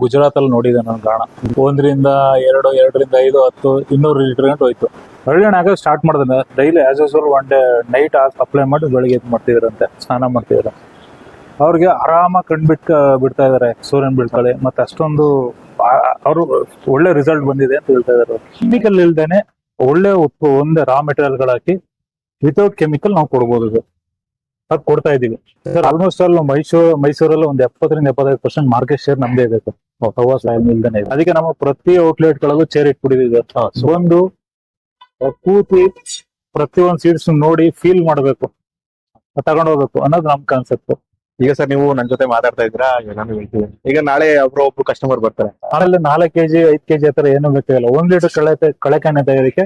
ಗುಜರಾತ್ ಅಲ್ಲಿ ನೋಡಿದೆ ನಾನು ಗಾಣ. ಒಂದ್ರಿಂದ ಎರಡು, ಎರಡರಿಂದ ಐದು, ಹತ್ತು, ಇನ್ನೂರು ಲೀಟರ್ ಗಂಟೆ ಹೋಯ್ತು. ಹಳ್ಳಿಯಣ್ಣ ಆಗ ಸ್ಟಾರ್ಟ್ ಮಾಡಿದ್ರೆ daily as usual one day night apply ಮಾಡಿ ಬೆಳಿಗ್ಗೆ ಎದ್ದು ಮಾಡ್ತಿದ್ರಂತೆ, ಸ್ನಾನ ಮಾಡ್ತಿದ್ರು. ಅವ್ರಿಗೆ ಆರಾಮಾಗಿ ಕಣ್ಬಿಟ್ ಬಿಡ್ತಾ ಇದಾರೆ, ಸೂರ್ಯನ್ ಬೀಳ್ತಾಳೆ. ಮತ್ತೆ ಅಷ್ಟೊಂದು ಅವರು ಒಳ್ಳೆ ರಿಸಲ್ಟ್ ಬಂದಿದೆ ಅಂತ ಹೇಳ್ತಾ ಇದಾರೆ ಕೆಮಿಕಲ್ ಇಲ್ದೇನೆ ಒಳ್ಳೆ ಒಂದೇ ರಾ ಮೆಟೀರಿಯಲ್ಗಳು ಹಾಕಿ ವಿತೌಟ್ ಕೆಮಿಕಲ್ ನಾವು ಕೊಡ್ಬೋದು ಇದು. ಅದು ಕೊಡ್ತಾ ಇದೀವಿ ಸರ್ ಆಲ್ಮೋಸ್ಟ್ ಆಲ್ ಮೈಸೂರು ಮೈಸೂರಲ್ಲಿ ಒಂದು ಎಪ್ಪತ್ತರಿಂದ ಎಪ್ಪತ್ತೈದು ಪರ್ಸೆಂಟ್ ಮಾರ್ಕೆಟ್ ಶೇರ್ ನಮ್ದೇ ಇದೆ ಸರ್ ಸಾಯಿಲ್ ಇಲ್ದೇನೆ ಇದೆ. ಅದಕ್ಕೆ ನಮ್ಮ ಪ್ರತಿ ಔಟ್ಲೆಟ್ ಗಳಲ್ಲೂ ಚೇರ್ ಇಟ್ಬಿಟ್ಟಿದೀವಿ ಸರ್ ಒಂದು ಕೂತಿ ಪ್ರತಿ ಒಂದ್ ಸೀಟ್ಸ್ ನೋಡಿ ಫೀಲ್ ಮಾಡಬೇಕು. ತಗೊಂಡ್ ಹೋಗ್ಬೇಕು ಅನ್ನೋದು ನಮ್ ಕಾನ್ಸೆಪ್ಟ್ ಈಗ ಸರ್ ನೀವು ನನ್ನ ಜೊತೆ ಮಾತಾಡ್ತಾ ಇದ್ದೀರಾ? ಈಗ ನಾನು ಹೇಳ್ತೀನಿ. ಈಗ ನಾಳೆ ಒಬ್ರು ಒಬ್ರು ಕಸ್ಟಮರ್ ಬರ್ತಾರೆ. ಆಮೇಲೆ ನಾಲ್ಕು ಕೆಜಿ ಐದ್ ಕೆಜಿ ಆತರ ಏನು ಬೇಕಾಗಿಲ್ಲ. ಒಂದ್ ಲೀಟರ್ ಕಳೆ ಕಳೆಕಾಣೆ ತೆಗೆದಕ್ಕೆ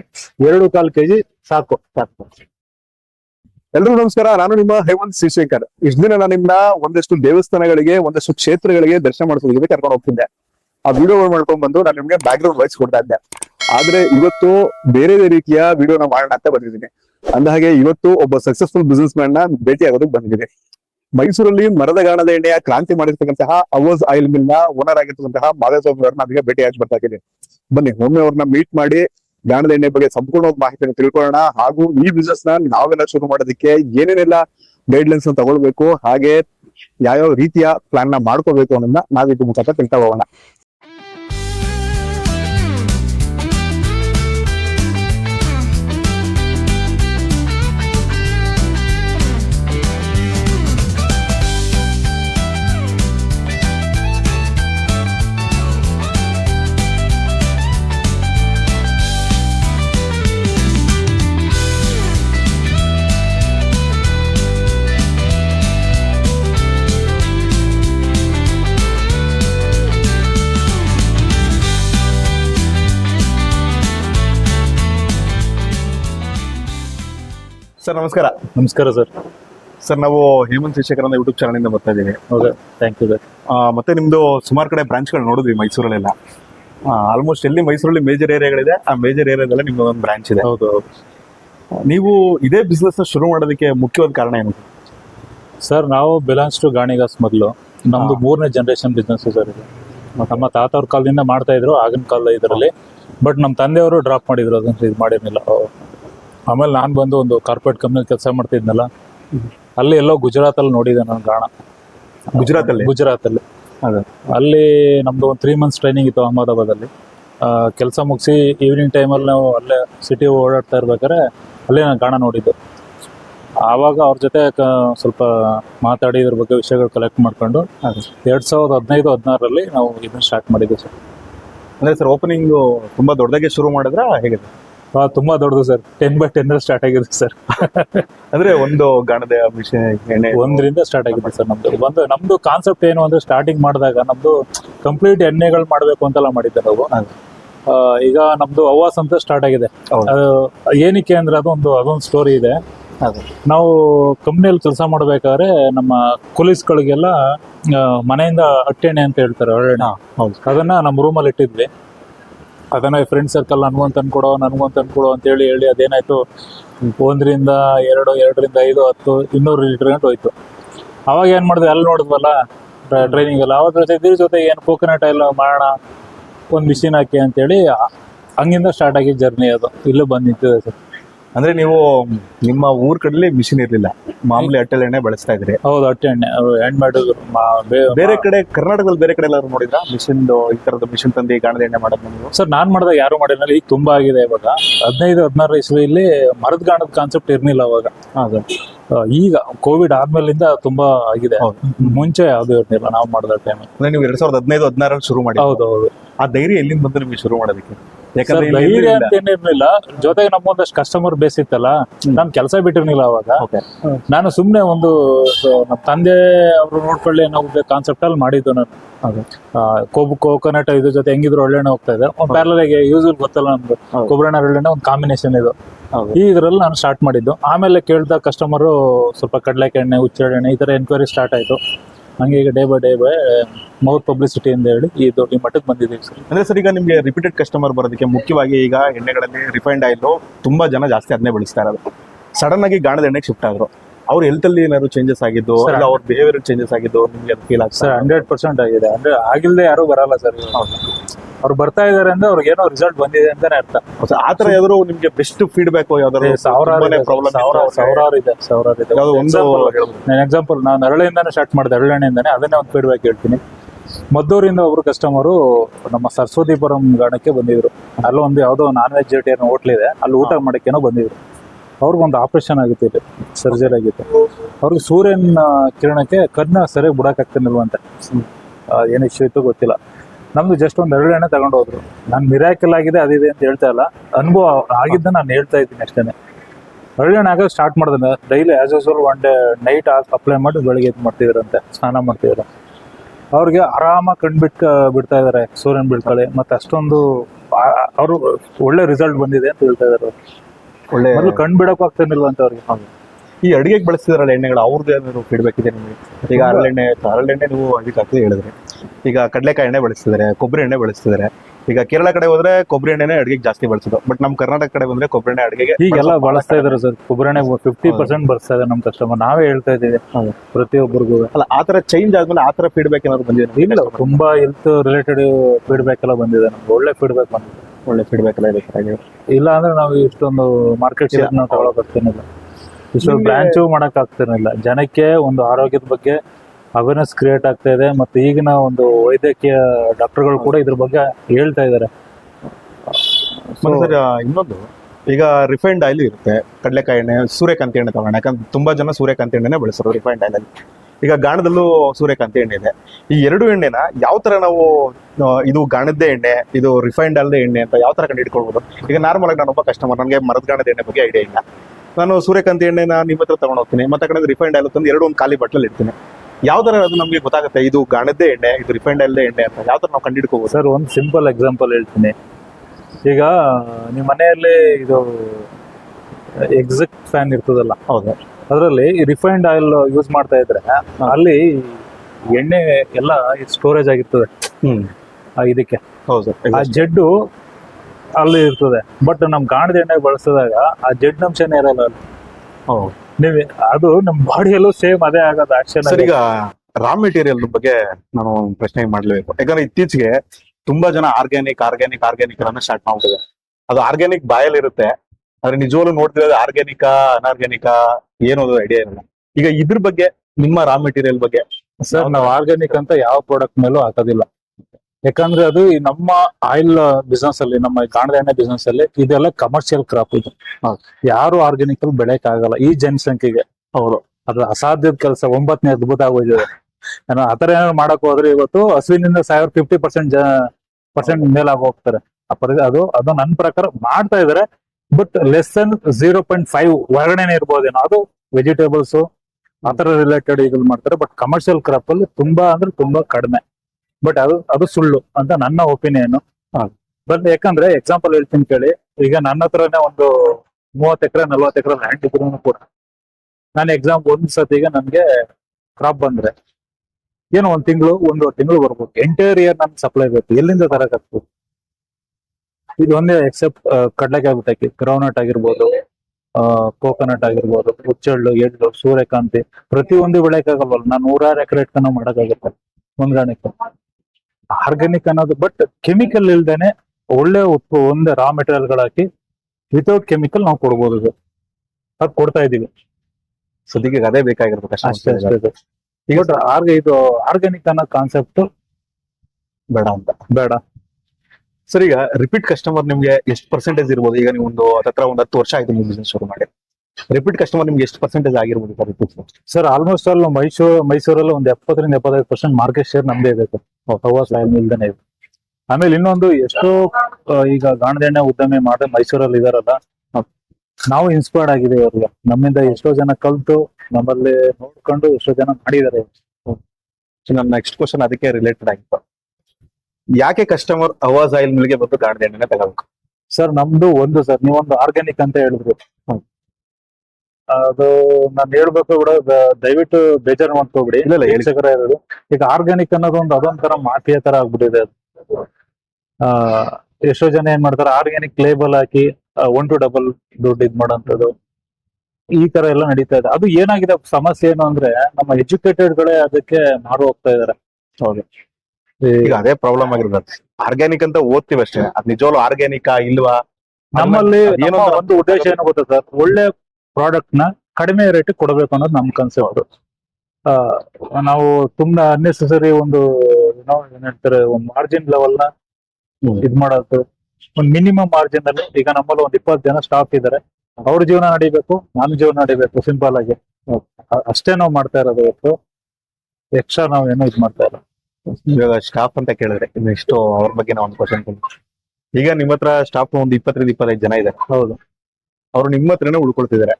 ಎರಡು ಕಾಲು ಕೆಜಿ ಸಾಕು. ಸಾಕು. ಎಲ್ರಿಗೂ ನಮಸ್ಕಾರ. ನಾನು ನಿಮ್ಮ ಹೇಮಂತ್ ಶಿವಶೇಖರ್ ಇಷ್ಟ ದಿನ ನಾನು ನಿಮ್ನ ಒಂದಷ್ಟು ದೇವಸ್ಥಾನಗಳಿಗೆ, ಒಂದಷ್ಟು ಕ್ಷೇತ್ರಗಳಿಗೆ ದರ್ಶನ ಮಾಡಿಸೋದಕ್ಕೆ ಕರ್ಕೊಂಡು ಹೋಗ್ತಿದ್ದೆ. ಆ ವಿಡಿಯೋಗಳು ಮಾಡ್ಕೊಂಡ್ ಬಂದು ನಾನು ನಿಮ್ಗೆ ಬ್ಯಾಕ್ ಗ್ರೌಂಡ್ ವಾಯ್ಸ್ ಕೊಡ್ತಾ ಇದ್ದೆ. ಆದ್ರೆ ಇವತ್ತು ಬೇರೆ ರೀತಿಯ ವಿಡಿಯೋನ ಮಾಡೋಣ ಅಂತ ಬಂದಿದ್ದೀನಿ. ಅಂದ ಹಾಗೆ ಇವತ್ತು ಒಬ್ಬ ಸಕ್ಸಸ್ಫುಲ್ ಬಿಸ್ನೆಸ್ ಮ್ಯಾನ್ನ ಭೇಟಿ ಆಗೋದಕ್ಕೆ ಬಂದಿದ್ದೀನಿ. ಮೈಸೂರಲ್ಲಿ ಮರದ ಗಾಣದ ಎಣ್ಣೆಯ ಕ್ರಾಂತಿ ಮಾಡಿರ್ತಕ್ಕಂತಹ ಅವರ್ಸ್ ಆಯಿಲ್ ಮಿಲ್ನ ಓನರ್ ಆಗಿರ್ತಕ್ಕಂತಹ ಮಾದೇಶ್ವರ ಅವ್ರನ್ನ ಅದಕ್ಕೆ ಭೇಟಿ ಆಗಿ ಬರ್ತಾ ಇದ್ದೀನಿ. ಬನ್ನಿ, ಒಮ್ಮೆ ಅವ್ರನ್ನ ಮೀಟ್ ಮಾಡಿ ಗಾಣದ ಎಣ್ಣೆ ಬಗ್ಗೆ ಸಂಪೂರ್ಣವಾದ ಮಾಹಿತಿಯನ್ನು ತಿಳ್ಕೊಳ್ಳೋಣ. ಹಾಗೂ ಈ ಬಿಸ್ನೆಸ್ನ ನಾವೆಲ್ಲ ಶುರು ಮಾಡೋದಕ್ಕೆ ಏನೇನೆಲ್ಲ ಗೈಡ್ಲೈನ್ಸ್ ತಗೊಳ್ಬೇಕು, ಹಾಗೆ ಯಾವ್ಯಾವ ರೀತಿಯ ಪ್ಲಾನ್ನ ಮಾಡ್ಕೋಬೇಕು ಅನ್ನೋದನ್ನ ನಾವು ಇದು ಮುಖಾಂತರ ತಿಳ್ತಾ ಹೋಗೋಣ. ಸರ್ ನಮಸ್ಕಾರ. ನಮಸ್ಕಾರ ಸರ್. ಸರ್ ನಾವು ಹೇಮಂತ್ ಅನ್ನೋ ಯೂಟ್ಯೂಬ್ ಚಾನಲ್ ಇಂದ ಬರ್ತಾ ಇದ್ದೀವಿ. ಓಕೆ ಥ್ಯಾಂಕ್ ಯು ಸರ್ ಮತ್ತೆ ನಿಮ್ದು ಸುಮಾರು ಕಡೆ ಬ್ರಾಂಚ್ಗಳು ನೋಡಿದ್ವಿ ಮೈಸೂರಲ್ಲೆಲ್ಲ. ಆಲ್ಮೋಸ್ಟ್ ಎಲ್ಲಿ ಮೈಸೂರಲ್ಲಿ ಮೇಜರ್ ಏರಿಯಾಗಳಿದೆ ಆ ಮೇಜರ್ ಏರಿಯಾದಲ್ಲೇ ನಿಮ್ದು ಒಂದು ಬ್ರಾಂಚ್ ಇದೆ. ಹೌದು ಹೌದು. ನೀವು ಇದೇ ಬಿಸ್ನೆಸ್ ಶುರು ಮಾಡೋದಕ್ಕೆ ಮುಖ್ಯವಾದ ಕಾರಣ ಏನು? ಸರ್ ನಾವು ಬಿಲಾಂಗ್ಸ್ ಟು ಗಾಣಿಗಾಸ್ ಮೊದಲು. ನಮ್ದು ಮೂರನೇ ಜನ್ರೇಷನ್ ಬಿಸ್ನೆಸ್ ಸರ್ ಇದು. ನಮ್ಮ ತಾತ ಅವ್ರ ಕಾಲದಿಂದ ಮಾಡ್ತಾ ಇದ್ರು ಆಗಿನ ಕಾಲದ ಇದರಲ್ಲಿ. ಬಟ್ ನಮ್ಮ ತಂದೆಯವರು ಡ್ರಾಪ್ ಮಾಡಿದ್ರು ಅದನ್ನ ಇದು ಮಾಡಿರ್ಲಿಲ್ಲ. ಆಮೇಲೆ ನಾನು ಬಂದು ಒಂದು ಕಾರ್ಪೊರೇಟ್ ಕಂಪ್ನಿ ಕೆಲಸ ಮಾಡ್ತಿದ್ನಲ್ಲ ಅಲ್ಲಿ ಎಲ್ಲೋ ಗುಜರಾತ್ ಅಲ್ಲಿ ನೋಡಿದೆ ನಾನು ಗಾಣ. ಗುಜರಾತ್ ಅಲ್ಲಿ ಗುಜರಾತ್ ಅಲ್ಲಿ ಅದೇ. ಅಲ್ಲಿ ನಮ್ದು ಒಂದು ತ್ರೀ ಮಂತ್ಸ್ ಟ್ರೈನಿಂಗ್ ಇತ್ತು ಅಹಮದಾಬಾದ್ ಅಲ್ಲಿ ಕೆಲಸ ಮುಗಿಸಿ ಈವ್ನಿಂಗ್ ಟೈಮಲ್ಲಿ ನಾವು ಅಲ್ಲೇ ಸಿಟಿ ಓಡಾಡ್ತಾ ಇರ್ಬೇಕಾದ್ರೆ ಅಲ್ಲೇ ನಾನು ಗಾಣ ನೋಡಿದ್ದು. ಆವಾಗ ಅವ್ರ ಜೊತೆ ಸ್ವಲ್ಪ ಮಾತಾಡಿ ಇದ್ರ ಬಗ್ಗೆ ವಿಷಯಗಳು ಕಲೆಕ್ಟ್ ಮಾಡ್ಕೊಂಡು ಎರಡು ಸಾವಿರದ ಹದಿನೈದು ಹದಿನಾರರಲ್ಲಿ ನಾವು ಇದನ್ನ ಸ್ಟಾರ್ಟ್ ಮಾಡಿದ್ವಿ ಸರ್. ಅಂದ್ರೆ ಸರ್ ಓಪನಿಂಗ್ ತುಂಬಾ ದೊಡ್ಡದಾಗೆ ಶುರು ಮಾಡಿದ್ರೆ ಹೇಗೆ ಆ, ತುಂಬಾ ದೊಡ್ಡದು sir. Ten by ten start ಆಗಿದೆ ಸರ್. ಅಂದ್ರೆ ಒಂದು ಗಣದ ಎಣ್ಣೆ ಒಂದರಿಂದ ಸ್ಟಾರ್ಟ್ ಆಗಿದೆ ಸರ್ ನಮ್ದು. ಒಂದು ನಮ್ದು ಕಾನ್ಸೆಪ್ಟ್ ಏನು ಅಂದ್ರೆ ಸ್ಟಾರ್ಟಿಂಗ್ ಮಾಡಿದಾಗ ನಮ್ದು ಕಂಪ್ಲೀಟ್ ಎಣ್ಣೆಗಳು ಮಾಡಬೇಕು ಅಂತೆಲ್ಲ ಮಾಡಿದ್ದೆ ನಾವು. ಈಗ ನಮ್ದು ಅವಾಸ್ ಅಂತ ಸ್ಟಾರ್ಟ್ ಆಗಿದೆ. ಏನಕ್ಕೆ ಅಂದ್ರೆ ಅದೊಂದು ಅದೊಂದು ಸ್ಟೋರಿ ಇದೆ. ನಾವು ಕಂಪ್ನಿಯಲ್ಲಿ ಕೆಲಸ ಮಾಡ್ಬೇಕಾದ್ರೆ ನಮ್ಮ ಕೊಲೀಸ್ಗಳಿಗೆಲ್ಲ ಮನೆಯಿಂದ ಅಟ್ಟೆಣ್ಣೆ ಅಂತ ಹೇಳ್ತಾರೆ ಹೌದು. ಅದನ್ನ ನಮ್ಮ ರೂಮಲ್ಲಿ ಇಟ್ಟಿದ್ವಿ. ಅದನ್ನ ಫ್ರೆಂಡ್ ಸರ್ಕಲ್ ನನಗೊಂದು ತಂದ್ಕೊಡೋ ನನಗೊಂದು ತಂದ್ಕೊಡೋ ಅಂತ ಹೇಳಿ ಹೇಳಿ ಅದೇನಾಯ್ತು? ಒಂದರಿಂದ ಎರಡು, ಎರಡರಿಂದ ಐದು, ಹತ್ತು, ಇನ್ನೂರು ಲೀಟರ್ ಗಂಟು ಹೋಯ್ತು. ಅವಾಗ ಏನು ಮಾಡಿದ್ವಿ ಅಲ್ಲಿ ನೋಡಿದ್ವಲ್ಲ ಟ್ರೈನಿಂಗ್ ಎಲ್ಲ. ಅವಾಗ ಜೊತೆ ಇದ್ರ ಜೊತೆ ಏನು ಕೋಕೋನಟ್ ಆಯಿಲ್ ಮಾಡೋಣ, ಒಂದು ಮಿಷಿನ್ ಹಾಕಿ ಅಂತೇಳಿ ಹಂಗಿಂದ ಸ್ಟಾರ್ಟ್ ಆಗಿ ಜರ್ನಿ ಅದು. ಇಲ್ಲೂ ಬಂದಿತ್ತು ಸರ್. ಅಂದ್ರೆ ನೀವು ನಿಮ್ಮ ಊರ್ ಕಡೆಲಿ ಮಿಷಿನ್ ಇರ್ಲಿಲ್ಲ. ಮಾಮೂಲಿ ಅಟ್ಟೆಲ್ ಎಣ್ಣೆ ಬಳಸ್ತಾ ಇದ್ರಿ. ಹೌದು ಅಟ್ಟೆ ಎಣ್ಣೆ. ಹ್ಯಾಂಡ್ ಮಾಡೋದು ಬೇರೆ ಕಡೆ ಕರ್ನಾಟಕದಲ್ಲಿ ಬೇರೆ ಕಡೆ ಎಲ್ಲಾರು ನೋಡಿದ್ರ? ಮಿಷಿನ್ ಈ ತರದ ಮಿಷಿನ್ ತಂದು ಗಾಣದ ಎಣ್ಣೆ ಮಾಡೋದು ನೀವು? ಸರ್ ನಾನ್ ಮಾಡಿದಾಗ ಯಾರು ಮಾಡಿರಲಿಲ್ಲ. ಈಗ ತುಂಬಾ ಆಗಿದೆ ಇವಾಗ. ಹದಿನೈದು ಹದಿನಾರು ಇಸ್ವಿಯಲ್ಲಿ ಮರದ ಗಾಣದ ಕಾನ್ಸೆಪ್ಟ್ ಇರ್ಲಿಲ್ಲ ಅವಾಗ. ಆ, ಈಗ ಕೋವಿಡ್ ಆದ್ಮೇಲಿಂದ ತುಂಬಾ ಆಗಿದೆ. ಹೌದು. ಮುಂಚೆ ಯಾವ್ದು ಇರ್ಲಿಲ್ಲ. ನಾವು ಮಾಡಿದ ಟೈಮ್ ಅಂದ್ರೆ ನೀವು ಎರಡ್ ಸಾವಿರದ ಹದಿನೈದು ಹದಿನಾರಲ್ಲಿ ಶುರು ಮಾಡಿ ಹೌದು ಹೌದು. ಆ ಧೈರ್ಯ ಎಲ್ಲಿಂದ ಬಂತು ನಿಮ್ಗೆ ಶುರು ಮಾಡೋದಕ್ಕೆ? ಯಾಕಂದ್ರೆ ಇಲ್ಲಿ ಧೈರ್ಯ ಅಂತ ಏನಿರ್ಲಿಲ್ಲ ಜೊತೆಗೆ ನಮ್ಮೊಂದಷ್ಟು ಕಸ್ಟಮರ್ ಬೇಸ್ ಇತ್ತಲ್ಲ ನಾನ್ ಕೆಲಸ ಬಿಟ್ಟಿರ್ಲಿಲ್ಲ ಅವಾಗ. Okay. ನಾನು ಸುಮ್ನೆ ಒಂದು ನಮ್ ನಮ್ಮ ತಂದೆ ಅವರು ನೋಡ್ಕೊಳ್ಳಿ ಅನ್ನೋ ಕಾನ್ಸೆಪ್ಟ್ ಅಲ್ಲಿ ಮಾಡಿದ್ದು ನಾನು. ಆ, ಕೊಬ್ಬು ಕೋಕೋನಟ್ ಇದ್ರ ಜೊತೆ ಹೆಂಗಿದ್ರು ಒಳ್ಳೆಣ್ಣೆ ಹೋಗ್ತಾ ಇದೆ. ಪ್ಯಾರಲ್ ಯೂಸ್ ಗೊತ್ತಲ್ಲ ನಮ್ದು. ಹೌದು. ಕೊಬ್ಬರಣ್ಣ ಒಳ್ಳೆಣ್ಣೆ ಒಂದು ಕಾಂಬಿನೇಷನ್ ಇದು. ಹೌದು. ಈ ಇದ್ರಲ್ಲಿ ನಾನು ಸ್ಟಾರ್ಟ್ ಮಾಡಿದ್ದು. ಆಮೇಲೆ ಕೇಳ್ದ ಕಸ್ಟಮರು ಸ್ವಲ್ಪ ಕಡಲೆಕೆ ಎಣ್ಣೆ ಹುಚ್ಚೆಣ್ಣೆ ಈ ತರ ಎನ್ಕ್ವೈರಿ ಸ್ಟಾರ್ಟ್ ಆಯ್ತು. ಹಂಗೆ ಈಗ day by day by mouth publicity ಅಂತ ಹೇಳಿ ಈ ದೊಡ್ಡ ಮಟ್ಟಕ್ಕೆ ಬಂದಿದ್ದೀವಿ ಸರ್. ಅಂದ್ರೆ ಸರ್, ಈಗ ನಿಮಗೆ ರಿಪೀಟೆಡ್ ಕಸ್ಟಮರ್ ಬರೋದಕ್ಕೆ ಮುಖ್ಯವಾಗಿ ಈಗ ಎಣ್ಣೆಗಳಲ್ಲಿ ರಿಫೈಂಡ್ ಆಯಿಲ್ ತುಂಬಾ ಜನ ಜಾಸ್ತಿ ಅದನ್ನೇ ಬಳಸ್ತಾ ಇರೋದು. ಸಡನ್ ಆಗಿ ಗಾಣದ ಎಣ್ಣೆಗೆ ಶಿಫ್ಟ್ ಆದ್ರು. ಅವ್ರ ಹೆಲ್ತ್ ಅಲ್ಲಿ ಏನಾದ್ರು ಚೇಂಜಸ್ ಆಗಿದ್ದು Sir, ಅವ್ರ ಬಿಹೇವಿಯರ್ ಚೇಂಜಸ್ ಆಗಿದ್ದು ನಿಮ್ಗೆ ಫೀಲ್ ಆಗ್ತದೆ ಸರ್ ಹಂಡ್ರೆಡ್ ಪರ್ಸೆಂಟ್ ಆಗಿದೆ. ಅಂದ್ರೆ ಆಗಿಲ್ದೆ ಯಾರು ಬರಲ್ಲ ಸರ್ ಅವ್ರು ಬರ್ತಾ ಇದಾರೆ ಅಂದ್ರೆ ಅವ್ರಿಗೆ ಏನೋ ರಿಸಲ್ಟ್ ಬಂದಿದೆ ಅಂತಾನೆ ಅರ್ಥ. ಆತರ ಯಾವ್ದಾದ್ರು ನಿಮ್ಗೆ ಬೆಸ್ಟ್ ಫೀಡ್ಬ್ಯಾಕ್ ಯಾವ್ದಾದ್ರು ಸಾವಿರಾರು ಇದೆ, ಸಾವಿರಾರು ಸಾವಿರಾರು ಇದೆ ಸಾವಿರಾರು ಇದೆ. ಯಾವ್ದೋ ಒಂದು ಹೇಳ್ಬೋದು. ನಾನು ಎಕ್ಸಾಂಪಲ್ ನಾನು ಅರಳೆಯಿಂದಾನೆ ಸ್ಟಾರ್ಟ್ ಮಾಡಿದೆ ಅರಳೆಣ್ಣೆಯಿಂದಾನೆ. ಅದನ್ನೇ ಒಂದು ಫೀಡ್ಬ್ಯಾಕ್ ಹೇಳ್ತೀನಿ. ಮದ್ದೂರಿಂದ ಒಬ್ರು ಕಸ್ಟಮರು ನಮ್ಮ ಸರಸ್ವತಿಪುರಂ ಗಾಣಕ್ಕೆ ಬಂದಿದ್ರು. ಅಲ್ಲೊಂದು ಯಾವುದೋ ನಾನ್ ವೆಜಿಟೇರಿಯನ್ ಹೋಟ್ಲ್ ಇದೆ. ಅಲ್ಲಿ ಊಟ ಮಾಡಕ್ಕೇನೋ ಬಂದಿದ್ರು. ಅವ್ರಿಗೊಂದು ಆಪರೇಷನ್ ಆಗುತ್ತೆ ಇಲ್ಲಿ ಸರ್ಜರಿ ಆಗಿತ್ತು ಅವ್ರಿಗೆ ಸೂರ್ಯನ ಕಿರಣಕ್ಕೆ ಕಣ್ಣ ಸರಿಯಾಗಿ ಬಿಡಕ್ಕಾಗ್ತಿರ್ಲಿಲ್ವಂತೆ ಏನು ಇಶ್ಯೂ ಇತ್ತು ಗೊತ್ತಿಲ್ಲ. ನಮ್ದು ಜಸ್ಟ್ ಒಂದು ಎರಡು ಎಣ್ಣೆ ತಗೊಂಡು ಹೋದ್ರು. ನಾನು ಮಿರಾಕಲ್ ಆಗಿದೆ ಅದಿದೆ ಅಂತ ಹೇಳ್ತಾ ಇಲ್ಲ. ಅನುಭವ ಆಗಿದ್ದ ನಾನು ಹೇಳ್ತಾ ಇದ್ದೀನಿ ಅಷ್ಟೇನೆ. ಎಣ್ಣೆ ಆಗೋದು ಸ್ಟಾರ್ಟ್ ಮಾಡಿದ್ರೆ daily as usual one day night apply ಮಾಡಿ ಬೆಳಿಗ್ಗೆ ಎದ್ದು ಮಾಡ್ತಿದ್ರಂತೆ, ಸ್ನಾನ ಮಾಡ್ತಿದ್ರು. ಅವ್ರಿಗೆ ಆರಾಮಾಗಿ ಕಣ್ ಬಿಟ್ ಬಿಡ್ತಾ ಇದಾರೆ, ಸೂರ್ಯನ್ ಬೀಳ್ತಾಳೆ. ಮತ್ತೆ ಅಷ್ಟೊಂದು ಅವರು ಒಳ್ಳೆ ರಿಸಲ್ಟ್ ಬಂದಿದೆ ಅಂತ ಹೇಳ್ತಾ ಇದ್ದಾರೆ. ಒಳ್ಳೆ ಮೊದಲು ಕಣ್ ಬಿಡಕ್ ಆಗ್ತಿರ್ಲಿಲ್ವ ಅಂತ ಅವ್ರಿಗೆ ಈ ಅಡಿಗೆಗೆ ಬಳಸ್ತಿದಾರಲ್ಲ ಎಣ್ಣೆಗಳು ಅವ್ರದ್ದು ಏನಾದ್ರು ಫೀಡ್ಬ್ಯಾಕ್ ಇದೆ ನಿಮಗೆ? ಈಗ ಹರಳೆಣ್ಣೆ ಹರಳೆಣ್ಣೆ ನೀವು ಅದಕ್ಕೆ ಹಾಕಿ ಹೇಳಿದ್ರಿ. ಈಗ ಕಡಲೆಕಾಯಿ ಎಣ್ಣೆ ಬಳಸ್ತಿದ್ದಾರೆ ಕೊಬ್ಬರಿ ಎಣ್ಣೆ ಬಳಸ್ತಿದ್ದಾರೆ ಈಗ ಕೇರಳ ಕಡೆ ಹೋದ್ರೆ ಕೊಬ್ಬರಿ ಎಣ್ಣೆನೇ ಅಡಿಗೆಗೆ ಜಾಸ್ತಿ ಬಳಸೋದು. ಬಟ್ ನಮ್ಮ ಕರ್ನಾಟಕ ಕಡೆ ಬಂದ್ರೆ ಕೊಬ್ಬರಿ ಎಣ್ಣೆ ಅಡಿಗೆಗೆ ಈಗೆಲ್ಲ ಬಳಸ್ತಾ. ಇದಾರೆ ಸರ್. ಎಣ್ಣೆ ಫಿಫ್ಟಿ ಪರ್ಸೆಂಟ್ ಬಳಸ್ತಾ ಇದೆ ನಮ್ಮ ಕಸ್ಟಮರ್ ನಾವೇ ಹೇಳ್ತಾ ಇದ್ದೀವಿ. ಪ್ರತಿಯೊಬ್ಬರಿಗೂ. ಅಲ್ಲ ಆತರ ಚೇಂಜ್ ಆದ್ಮೇಲೆ ಆತರ ಫೀಡ್ಬ್ಯಾಕ್ ಏನಾದ್ರು ಬಂದಿದೆ? ಇಲ್ಲ ತುಂಬಾ ಹೆಲ್ತ್ ರಿಲೇಟೆಡ್ ಫೀಡ್ಬ್ಯಾಕ್ ಎಲ್ಲ ಬಂದಿದೆ ನಮ್ಗೆ. ಒಳ್ಳೆ ಫೀಡ್ಬ್ಯಾಕ್ ಬಂದಿದೆ. ಒಳ್ಳೆ ಫೀಡ್ಬ್ಯಾಕ್ ಎಲ್ಲ ಇದೆ sir ಇಲ್ಲ ಅಂದ್ರೆ ನಾವು ಇಷ್ಟೊಂದು ಮಾರ್ಕೆಟ್ ಶೇರ್ ನಾವು ತಗೊಳಕ್ ಆಗ್ತಿರ್ಲಿಲ್ಲ. ಇಷ್ಟೊಂದು ಬ್ರಾಂಚು ಮಾಡಕ್ ಆಗ್ತಿರ್ಲಿಲ್ಲ. ಜನಕ್ಕೆ ಒಂದು ಆರೋಗ್ಯದ ಬಗ್ಗೆ ಅವೇರ್ನೆಸ್ ಕ್ರಿಯೇಟ್ ಆಗ್ತಾ ಇದೆ ಮತ್ತೆ ಈಗಿನ ಒಂದು ವೈದ್ಯಕೀಯ ಡಾಕ್ಟರ್ಗಳು ಕೂಡ ಇದ್ರ ಬಗ್ಗೆ ಹೇಳ್ತಾ ಇದ್ದಾರೆ. ಸರ್ ಇನ್ನೊಂದು. ಈಗ ರಿಫೈನ್ಡ್ ಆಯಿಲ್ ಇರುತ್ತೆ. ಕಡಲೆಕಾಯಿ ಎಣ್ಣೆ ಸೂರ್ಯಕಾಂತಿ ಎಣ್ಣೆ ತಗೋಣ ಯಾಕಂದ್ರೆ ತುಂಬಾ ಜನ ಸೂರ್ಯಕಾಂತಿ ಎಣ್ಣೆನೇ ಬಳಸೋದು ರಿಫೈನ್ಡ್ ಆಯಿಲ್ ಅಲ್ಲಿ. ಈಗ ಗಾಣದಲ್ಲೂ ಸೂರ್ಯಕಾಂತಿ ಎಣ್ಣೆ ಇದೆ. ಈ ಎರಡು ಎಣ್ಣೆನ ಯಾವ ತರ ನಾವು ಇದು ಗಾಣದ್ದೇ ಎಣ್ಣೆ ಇದು ರಿಫೈನ್ಡ್ ಅಲ್ಲದೆ ಎಣ್ಣೆ ಅಂತ ಯಾವ ತರ ಕಂಡು ಹಿಡ್ಕೊಳ್ಬೋದು ಈಗ ನಾರ್ಮಲ್ ಆಗಿ ನಾನೊಬ್ಬ ಕಸ್ಟಮರ್ ನನಗೆ ಮರದ ಗಾಣದ ಎಣ್ಣೆ ಬಗ್ಗೆ ಐಡಿಯಾ ಇಲ್ಲ. ನಾನು ಸೂರ್ಯಕಾಂತಿ ಎಣ್ಣೆನ ನಿಮ್ಮ ಹತ್ರ ತಗೊಂಡು ಹೋಗ್ತೀನಿ ಮತ್ತೆ ಕಡೆ ರಿಫೈಂಡ್ ಆಯಿಲ್ ತಂದು ಎರಡು ಒಂದು ಖಾಲಿ ಬಟ್ಲಲ್ಲಿ ಇಡ್ತೀನಿ. ಯಾವ ತರ ಅದು ನಮಗೆ ಗೊತ್ತಾಗುತ್ತೆ? ಇದು ಗಾಣದ್ದೇ ಎಣ್ಣೆ ಇದು ರಿಫೈಂಡ್ ಅಲ್ಲದೆ ಎಣ್ಣೆ ಅಂತ ಯಾವ ತರ ನಾವು ಕಂಡು ಹಿಡ್ಕೋಬಹುದು ಸರ್ ಒಂದು ಸಿಂಪಲ್ ಎಕ್ಸಾಂಪಲ್ ಹೇಳ್ತೀನಿ. ಈಗ ನಿಮ್ಮ ಮನೆಯಲ್ಲಿ ಇದು ಎಕ್ಸಿಟ್ ಫ್ಯಾನ್ ಇರ್ತದಲ್ಲ? ಹೌದು. ಅದರಲ್ಲಿ ರಿಫೈನ್ಡ್ ಆಯಿಲ್ ಯೂಸ್ ಮಾಡ್ತಾ ಇದ್ರೆ ಅಲ್ಲಿ ಎಣ್ಣೆ ಎಲ್ಲ ಸ್ಟೋರೇಜ್ ಆಗಿರ್ತದೆ. ಇದಕ್ಕೆ. ಹೌದು ಆ ಜಡ್ಡು ಅಲ್ಲಿ ಇರ್ತದೆ. ಬಟ್ ನಮ್ ಗಾಣದ ಎಣ್ಣೆ ಬಳಸಿದಾಗ ಆ ಜಡ್ ಅಂಶನೇ ಇರಲ್ಲ ಅಲ್ಲಿ. ನೀವು ಅದು ನಮ್ ಬಾಡಿಯಲ್ಲೂ ಸೇಮ್ ಅದೇ ಆಗೋದು ಆಕ್ಷನ್ ಈಗ ರಾ ಮೆಟೀರಿಯಲ್ ಬಗ್ಗೆ ನಾನು ಪ್ರಶ್ನೆ ಮಾಡ್ಲೇಬೇಕು. ಯಾಕಂದ್ರೆ ಇತ್ತೀಚೆಗೆ ತುಂಬಾ ಜನ ಆರ್ಗ್ಯಾನಿಕ್ ಆರ್ಗ್ಯಾನಿಕ್ ಆರ್ಗ್ಯಾನಿಕ್ ಅನ್ನ ಸ್ಟಾರ್ಟ್ ಮಾಡ್ಬಿಟ್ಟಿದೆ ಅದು ಆರ್ಗ್ಯಾನಿಕ್ ಬಾಯಲ್ಲಿ ಇರುತ್ತೆ. ಆದ್ರೆ ನಿಜವಾಗ್ಲೂ ನೋಡ್ತಿರೋದು ಆರ್ಗ್ಯಾನಿಕಾ ಅನಾರ್ಗ್ಯಾನಿಕಾ ಏನೋದು ಐಡಿಯಾ ಇರಲ್ಲ. ಈಗ ಇದ್ರ ಬಗ್ಗೆ ನಿಮ್ಮ ರಾ ಮೆಟೀರಿಯಲ್ ಬಗ್ಗೆ ಸರ್ ನಾವು ಆರ್ಗ್ಯಾನಿಕ್ ಅಂತ ಯಾವ ಪ್ರಾಡಕ್ಟ್ ಮೇಲೂ ಹಾಕೋದಿಲ್ಲ. ಯಾಕಂದ್ರೆ ಅದು ನಮ್ಮ ಆಯಿಲ್ ಬಿಸ್ನೆಸ್ ಅಲ್ಲಿ ನಮ್ಮ ಕಾಣದ ಎಣ್ಣೆ ಬಿಸ್ನೆಸ್ ಅಲ್ಲಿ ಇದೆಲ್ಲ ಕಮರ್ಷಿಯಲ್ ಕ್ರಾಪ್ ಇದು. ಯಾರು ಆರ್ಗ್ಯಾನಿಕ್ ಅಲ್ಲಿ ಬೆಳೆಯಕ್ ಆಗಲ್ಲ ಈ ಜನಸಂಖ್ಯೆಗೆ ಹೌದು ಅದು ಅಸಾಧ್ಯದ ಕೆಲಸ ಒಂಬತ್ತನೇ ಅದ್ಭುತ ಆಗೋಗಿದೆ. ಆತರ ಏನಾದ್ರು ಮಾಡಕ್ ಹೋದ್ರೆ ಇವತ್ತು ಹಸುವಿನಿಂದ ಸಾವಿರ ಫಿಫ್ಟಿ ಪರ್ಸೆಂಟ್ ಪರ್ಸೆಂಟ್ ಮೇಲಾಗ ಹೋಗ್ತಾರೆ. ಅದು ಅದು ನನ್ನ ಪ್ರಕಾರ ಮಾಡ್ತಾ ಇದಾರೆ. But less than zero point five ಹೊರಗಡೆನೆ ಇರ್ಬೋದೇನೋ ಅದು ವೆಜಿಟೇಬಲ್ಸ್ ಆತರ ರಿಲೇಟೆಡ್ ಈಗ ಮಾಡ್ತಾರೆ. ಬಟ್ ಕಮರ್ಷಿಯಲ್ ಕ್ರಾಪ್ ಅಲ್ಲಿ ತುಂಬಾ ಅಂದ್ರೆ ತುಂಬಾ ಕಡಿಮೆ. ಬಟ್ ಅದು ಅದು ಸುಳ್ಳು ಅಂತ ನನ್ನ ಒಪಿನಿಯನ್ ಬಟ್ ಯಾಕಂದ್ರೆ ಎಕ್ಸಾಂಪಲ್ ಹೇಳ್ತೀನಿ ಕೇಳಿ. ಈಗ ನನ್ನ ಹತ್ರನೇ ಒಂದು ಮೂವತ್ತು ಎಕರೆ ನಲ್ವತ್ತು ಎಕರೆ ಲ್ಯಾಂಡ್ ಇದ್ರು ಕೂಡ ನಾನು ಎಕ್ಸಾಮ್ ಒಂದ್ ಸತಿಗೆ ನನ್ಗೆ ಕ್ರಾಪ್ ಬಂದ್ರೆ. ಏನೋ ಒಂದ್ ತಿಂಗಳು ಒಂದು ತಿಂಗಳು ಬರ್ಬೋದು. ಎಂಟೈರ್ ಇಯರ್ ನನ್ ಸಪ್ಲೈ ಬೇಕು. ಎಲ್ಲಿಂದ ತರಕಾಗ್ತದೆ ಇದು ಒಂದೇ ಎಕ್ಸೆಪ್ಟ್ ಕಡಲೆಕಾಯಿ ಬಿಟ್ಟಕ್ಕೆ ಗ್ರೌಂಡ್ನಟ್ ಆಗಿರ್ಬೋದು ಕೋಕೋನಟ್ ಆಗಿರ್ಬೋದು ಹುಚ್ಚಳ್ಳು ಎಳ್ಳು ಸೂರ್ಯಕಾಂತಿ ಪ್ರತಿಯೊಂದು ಬೆಳೆಯಕ್ಕಾಗಲ್ವಲ್ಲ ನಾನು ನೂರಾರು ಎಕರೆ ಇಟ್ಕೊಂಡು ಮಾಡೋಕ್ಕಾಗುತ್ತೆ ಹೊಂದಾಣಿಕೆ ಆರ್ಗ್ಯಾನಿಕ್ ಅನ್ನೋದು ಬಟ್ ಕೆಮಿಕಲ್ ಇಲ್ದೇನೆ ಒಳ್ಳೆ ಉಪ್ಪು ಒಂದೇ ರಾ ಮೆಟೀರಿಯಲ್ ಹಾಕಿ ವಿತೌಟ್ ಕೆಮಿಕಲ್ ನಾವು ಕೊಡ್ಬೋದು ಇದು. ಅದು ಕೊಡ್ತಾ ಇದೀವಿ ಸದ್ಯಕ್ಕೆ ಅದೇ ಬೇಕಾಗಿರ್ಬೇಕು ಅಷ್ಟೇ ಅಷ್ಟೇ ಅಷ್ಟೇ. ಈಗ ಆರ್ಗ ಇದು ಆರ್ಗ್ಯಾನಿಕ್ ಅನ್ನೋ ಕಾನ್ಸೆಪ್ಟ್ ಬೇಡ ಅಂತ. ಬೇಡ. ಸರ್ ಈಗ ರಿಪೀಟ್ ಕಸ್ಟಮರ್ ನಿಮ್ಗೆ ಎಷ್ಟು ಪರ್ಸೆಂಟೇಜ್ ಇರ್ಬೋದು? ಈಗ ನೀವು ಒಂದು ಹತ್ರ ಒಂದು ಹತ್ತು ವರ್ಷ ಆಯ್ತು ನೀವು ಬಿಸ್ನೆಸ್ ಶುರು ಮಾಡಿ. ರಿಪೀಟ್ ಕಸ್ಟಮರ್ ನಿಮ್ಗೆ ಎಷ್ಟು ಪರ್ಸೆಂಟೇಜ್ ಆಗಿರ್ಬೋದು sir repeat sir almost all Mysuru ಮೈಸೂರಲ್ಲಿ ಒಂದು ಎಪ್ಪತ್ತರಿಂದ ಎಪ್ಪತ್ತೈದು ಪರ್ಸೆಂಟ್ ಮಾರ್ಕೆಟ್ ಶೇರ್ ನಮ್ದೇ ಇದೆ ಸರ್ ಲೈನ್ ಇಲ್ದೇ ಇಲ್ದೇನೆ ಇದೆ. ಆಮೇಲೆ ಇನ್ನೊಂದು ಎಷ್ಟೋ ಈಗ ಗಾಣದೆಣ್ಣೆ ಉದ್ದಮೆ ಮಾಡಿ ಮೈಸೂರಲ್ಲಿ ಇದಾರಲ್ಲ. ನಾವು ಇನ್ಸ್ಪೈರ್ಡ್ ಆಗಿದ್ದೀವಿ ಅವ್ರಿಗೆ. ನಮ್ಮಿಂದ ಎಷ್ಟೋ ಜನ ಕಲ್ತು ನಮ್ಮಲ್ಲಿ ನೋಡ್ಕೊಂಡು ಎಷ್ಟೋ ಜನ ಮಾಡಿದ್ದಾರೆ. ನನ್ನ ನೆಕ್ಸ್ಟ್ ಕ್ವಶನ್ ಅದಕ್ಕೆ ರಿಲೇಟೆಡ್ ಆಗಿತ್ತು. ಯಾಕೆ ಕಸ್ಟಮರ್ ಅವಾಜ್ ಆಯಿಲ್ ಮಿಲ್ಗೆ ಬಂದು ಗಾಣದ ಎಣ್ಣೆನ ತಗೋಬೇಕು? ಸರ್ ನಮ್ದು ಒಂದು ಸರ್ ನೀವೊಂದು ಆರ್ಗ್ಯಾನಿಕ್ ಅಂತ ಹೇಳಿದ್ರು. ಅದು ನಾನು ಹೇಳ್ಬೇಕು ಕೂಡ ದಯವಿಟ್ಟು ಬೇಜಾರು ಮಾಡ್ಕೋಬಿಡಿ. ಇಲ್ಲ, ಇಲ್ಲ. ಇರೋದು. ಈಗ ಆರ್ಗ್ಯಾನಿಕ್ ಅನ್ನೋದು ಒಂದು ಅದೊಂಥರ ಮಾಫಿಯಾ ತರ ಆಗ್ಬಿಟ್ಟಿದೆ ಅದು. ಆ ಎಷ್ಟೋ ಜನ ಏನ್ ಮಾಡ್ತಾರೆ ಆರ್ಗ್ಯಾನಿಕ್ ಲೇಬಲ್ ಹಾಕಿ ಒನ್ ಟು ಡಬಲ್ ದುಡ್ಡು ಇದ್ ಮಾಡೋಂಥದ್ದು. ಈ ತರ ಎಲ್ಲ ನಡೀತಾ ಇದೆ. ಅದು ಏನಾಗಿದೆ ಸಮಸ್ಯೆ ಏನು ಅಂದ್ರೆ ನಮ್ಮ ಎಜುಕೇಟೆಡ್ ಗಳೇ ಅದಕ್ಕೆ ಮಾರು ಹೋಗ್ತಾ ಇದಾರೆ. ಹೌದು. ಈಗ ಅದೇ ಪ್ರಾಬ್ಲಮ್ ಆಗಿರೋದು. ಆರ್ಗ್ಯಾನಿಕ್ ಅಂತ ಓದ್ತೀವಿ ಅಷ್ಟೇ. ಅದ್ ನಿಜವಾಗ್ಲೂ ಆರ್ಗ್ಯಾನಿಕ್ ಇಲ್ವಾ? ನಮ್ಮಲ್ಲಿ ಏನೋ ಒಂದು ಉದ್ದೇಶ ಏನು ಗೊತ್ತಾ ಸರ್? ಒಳ್ಳೆ ಪ್ರಾಡಕ್ಟ್ನ ಕಡಿಮೆ ರೇಟ್ ಕೊಡಬೇಕು ಅನ್ನೋದು ನಮ್ ಕನ್ಸೆಪ್ಟ್ ನಾವು ತುಂಬಾ ಅನ್ನೆಸೆಸರಿ ಒಂದು ಏನೋ ಏನ್ ಹೇಳ್ತಾರೆ ಒಂದು ಮಾರ್ಜಿನ್ ಲೆವೆಲ್ನ. ಇದ್ ಮಾಡೋದು. ಒಂದು ಮಿನಿಮಮ್ ಮಾರ್ಜಿನ್ ಅಲ್ಲಿ ಈಗ ನಮ್ಮಲ್ಲಿ ಒಂದ್ ಇಪ್ಪತ್ತು ಜನ ಸ್ಟಾಫ್ ಇದಾರೆ. ಅವ್ರ ಜೀವನ ನಡಿಬೇಕು ನಾನು ಜೀವನ ನಡಿಬೇಕು ಸಿಂಪಲ್ ಆಗಿ. ಅಷ್ಟೇ ನಾವು ಮಾಡ್ತಾ ಇರೋದು ಎಕ್ಸ್ಟ್ರಾ ನಾವು ಏನೋ ಇದ್ ಮಾಡ್ತಾ ಇಲ್ಲ. ಇವಾಗ ಸ್ಟಾಫ್ ಅಂತ ಕೇಳಿದ್ರೆ ನೆಕ್ಸ್ಟ್ ಅವ್ರ ಬಗ್ಗೆ ನಾವು ಒಂದು ಕ್ವಶನ್ ಈಗ ನಿಮ್ಮ ಹತ್ರ ಸ್ಟಾಫ್ ಒಂದು ಇಪ್ಪತ್ತರಿಂದ ಇಪ್ಪತ್ತೈದು ಜನ ಇದೆ. ಹೌದು. ಅವ್ರು ನಿಮ್ಮ ಹತ್ರನೇ ಉಳ್ಕೊಳ್ತಿದ್ದಾರೆ.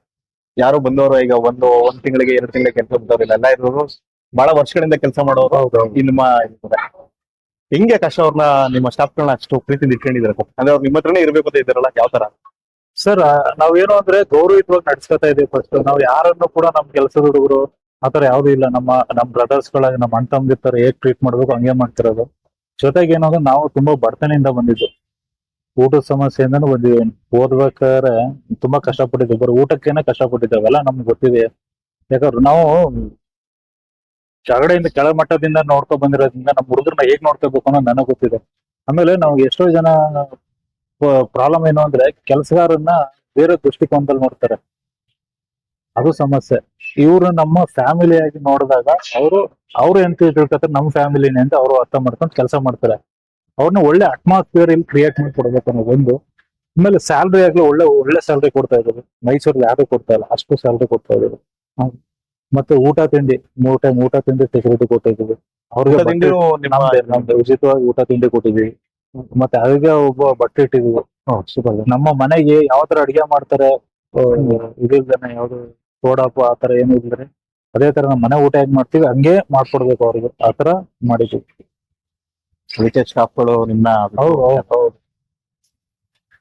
ಯಾರು ಬಂದವರು ಈಗ ಒಂದು ಒಂದ್ ತಿಂಗಳಿಗೆ ಎರಡು ತಿಂಗಳಿಗೆ ಕೆಲಸ ಬಂದವರು ಎಲ್ಲ ಇರೋರು ಬಹಳ ವರ್ಷಗಳಿಂದ ಕೆಲಸ ಮಾಡೋರು ನಿಮ್ಮ ಇರ್ತದೆ ಹೆಂಗೆ ಕಷ್ಟ ಅವ್ರನ್ನ ನಿಮ್ಮ ಸ್ಟಾಫ್ಗಳನ್ನ ಅಷ್ಟು ಪ್ರೀತಿ ಇಟ್ಕೊಂಡಿದ್ದಾರೆ ಅಂದ್ರೆ ಅವ್ರು ನಿಮ್ಮ ಹತ್ರನೇ ಇರ್ಬೇಕು ಅಂತ ಇದ್ದಾರಲ್ಲ ಯಾವ ತರ? ಸರ್ ನಾವೇನು ಅಂದ್ರೆ ಗೌರವಯುತವಾಗಿ ನಡ್ಸ್ಕೊತಾ ಇದೀವಿ ಫಸ್ಟ್ ನಾವು ಯಾರನ್ನು ಕೂಡ ನಮ್ ಕೆಲಸದ ಹುಡುಗರು ಆತರ ಯಾವ್ದು ಇಲ್ಲ. ನಮ್ಮ ನಮ್ ಬ್ರದರ್ಸ್ ಗಳಾಗಿ ನಮ್ಮ ಅಣ್ಣ ತಮ್ಮದಿರ್ತಾರೆ ಹೇಗ್ ಟ್ರೀಟ್ ಮಾಡ್ಬೇಕು, ಹಂಗೆ ಮಾಡ್ತಿರೋದು. ಜೊತೆಗೆ ಏನೋ ನಾವು ತುಂಬಾ ಬಡತನದಿಂದ ಬಂದಿದ್ದು. ಊಟದ ಸಮಸ್ಯೆಯಿಂದನೂ ಬಂದಿದ್ದೀವಿ. ಓದ್ಬೇಕಾದ್ರೆ ತುಂಬಾ ಕಷ್ಟಪಟ್ಟಿದ್ದೆ ಬರೀ ಊಟಕ್ಕೇನೆ ಕಷ್ಟಪಟ್ಟಿದ್ದೇವೆಲ್ಲ ನಮ್ಗೆ ಗೊತ್ತಿದೆ. ಯಾಕಂದ್ರೆ ನಾವು ಕೆಳಗಡೆಯಿಂದ ಕೆಳಮಟ್ಟದಿಂದ ನೋಡ್ಕೊ ಬಂದಿರೋದ್ರಿಂದ ನಮ್ಮ ಹುಡುಗರನ್ನ ಹೇಗ್ ನೋಡ್ಕೋಬೇಕು ಅನ್ನೋದು ನನಗೆ ಗೊತ್ತಿದೆ. ಆಮೇಲೆ ನಾವು ಎಷ್ಟೋ ಜನ ಪ್ರಾಬ್ಲಮ್ ಏನು ಅಂದ್ರೆ ಕೆಲಸಗಾರನ್ನ ಬೇರೆ ದೃಷ್ಟಿಕೋನದಲ್ಲಿ ನೋಡ್ತಾರೆ. ಅದು ಸಮಸ್ಯೆ. ಇವರು ನಮ್ಮ ಫ್ಯಾಮಿಲಿ ಆಗಿ ನೋಡಿದಾಗ ಅವರು ಅವ್ರು ಎಂತ ತಿಳ್ಕೊತಾರೆ ನಮ್ಮ ಫ್ಯಾಮಿಲಿನೇ ಅಂತ ಅವರು ಅರ್ಥ ಮಾಡ್ಕೊಂಡು ಕೆಲಸ ಮಾಡ್ತಾರೆ. ಅವ್ರನ್ನ ಒಳ್ಳೆ ಅಟ್ಮಾಸ್ಫಿಯರ್ ಇಲ್ಲಿ ಕ್ರಿಯೇಟ್ ಮಾಡಿ ಕೊಡ್ಬೇಕು ಅನ್ನೋದು ಒಂದು. ಆಮೇಲೆ ಸ್ಯಾಲ್ರಿ ಆಗ್ಲಿ ಒಳ್ಳೆ ಒಳ್ಳೆ ಸ್ಯಾಲ್ರಿ ಕೊಡ್ತಾ ಇದ್ದಾರೆ. ಮೈಸೂರಲ್ಲಿ ಯಾರು ಕೊಡ್ತಾ ಇಲ್ಲ. ಅಷ್ಟು ಸ್ಯಾಲ್ರಿ ಕೊಡ್ತಾ ಇದ್ದಾರೆ. ಮತ್ತೆ ಊಟ ತಿಂಡಿ ಮೂರ್ ಟೈಮ್ ಊಟ ತಿಂಡಿ ಸೆಕ್ಯೂರಿಟಿ ಕೊಡ್ತಾ ಇದ್ದೀವಿ. ಅವ್ರಿಗೆ ಉಚಿತವಾಗಿ ಊಟ ತಿಂಡಿ ಕೊಟ್ಟಿದ್ವಿ ಮತ್ತೆ ಅವ್ರಿಗೆ ಒಬ್ಬ ಬಟ್ಟೆ ಇಟ್ಟಿದೀವಿ ನಮ್ಮ ಮನೆಗೆ ಯಾವ ತರ ಅಡಿಗೆ ಮಾಡ್ತಾರೆ. ಇದಿಲ್ದೇನೆ ಯಾವ್ದು ಸೋಡಾಪು ಆ ತರ ಏನು ಇಲ್ದ್ರೆ ಅದೇ ತರ ನಮ್ಮ ಮನೆ ಊಟ ಹೆಂಗ್ ಮಾಡ್ತೀವಿ ಹಂಗೆ ಮಾಡ್ಕೊಡ್ಬೇಕು ಅವ್ರಿಗೆ. ಆ ತರ ಮಾಡಿದ್ವಿ ಅದಕ್ಕೆ ಸ್ಟಾಫ್ಗಳು ನಿಮ್ಮ ಹೌದು ಹೌದು ಹೌದು.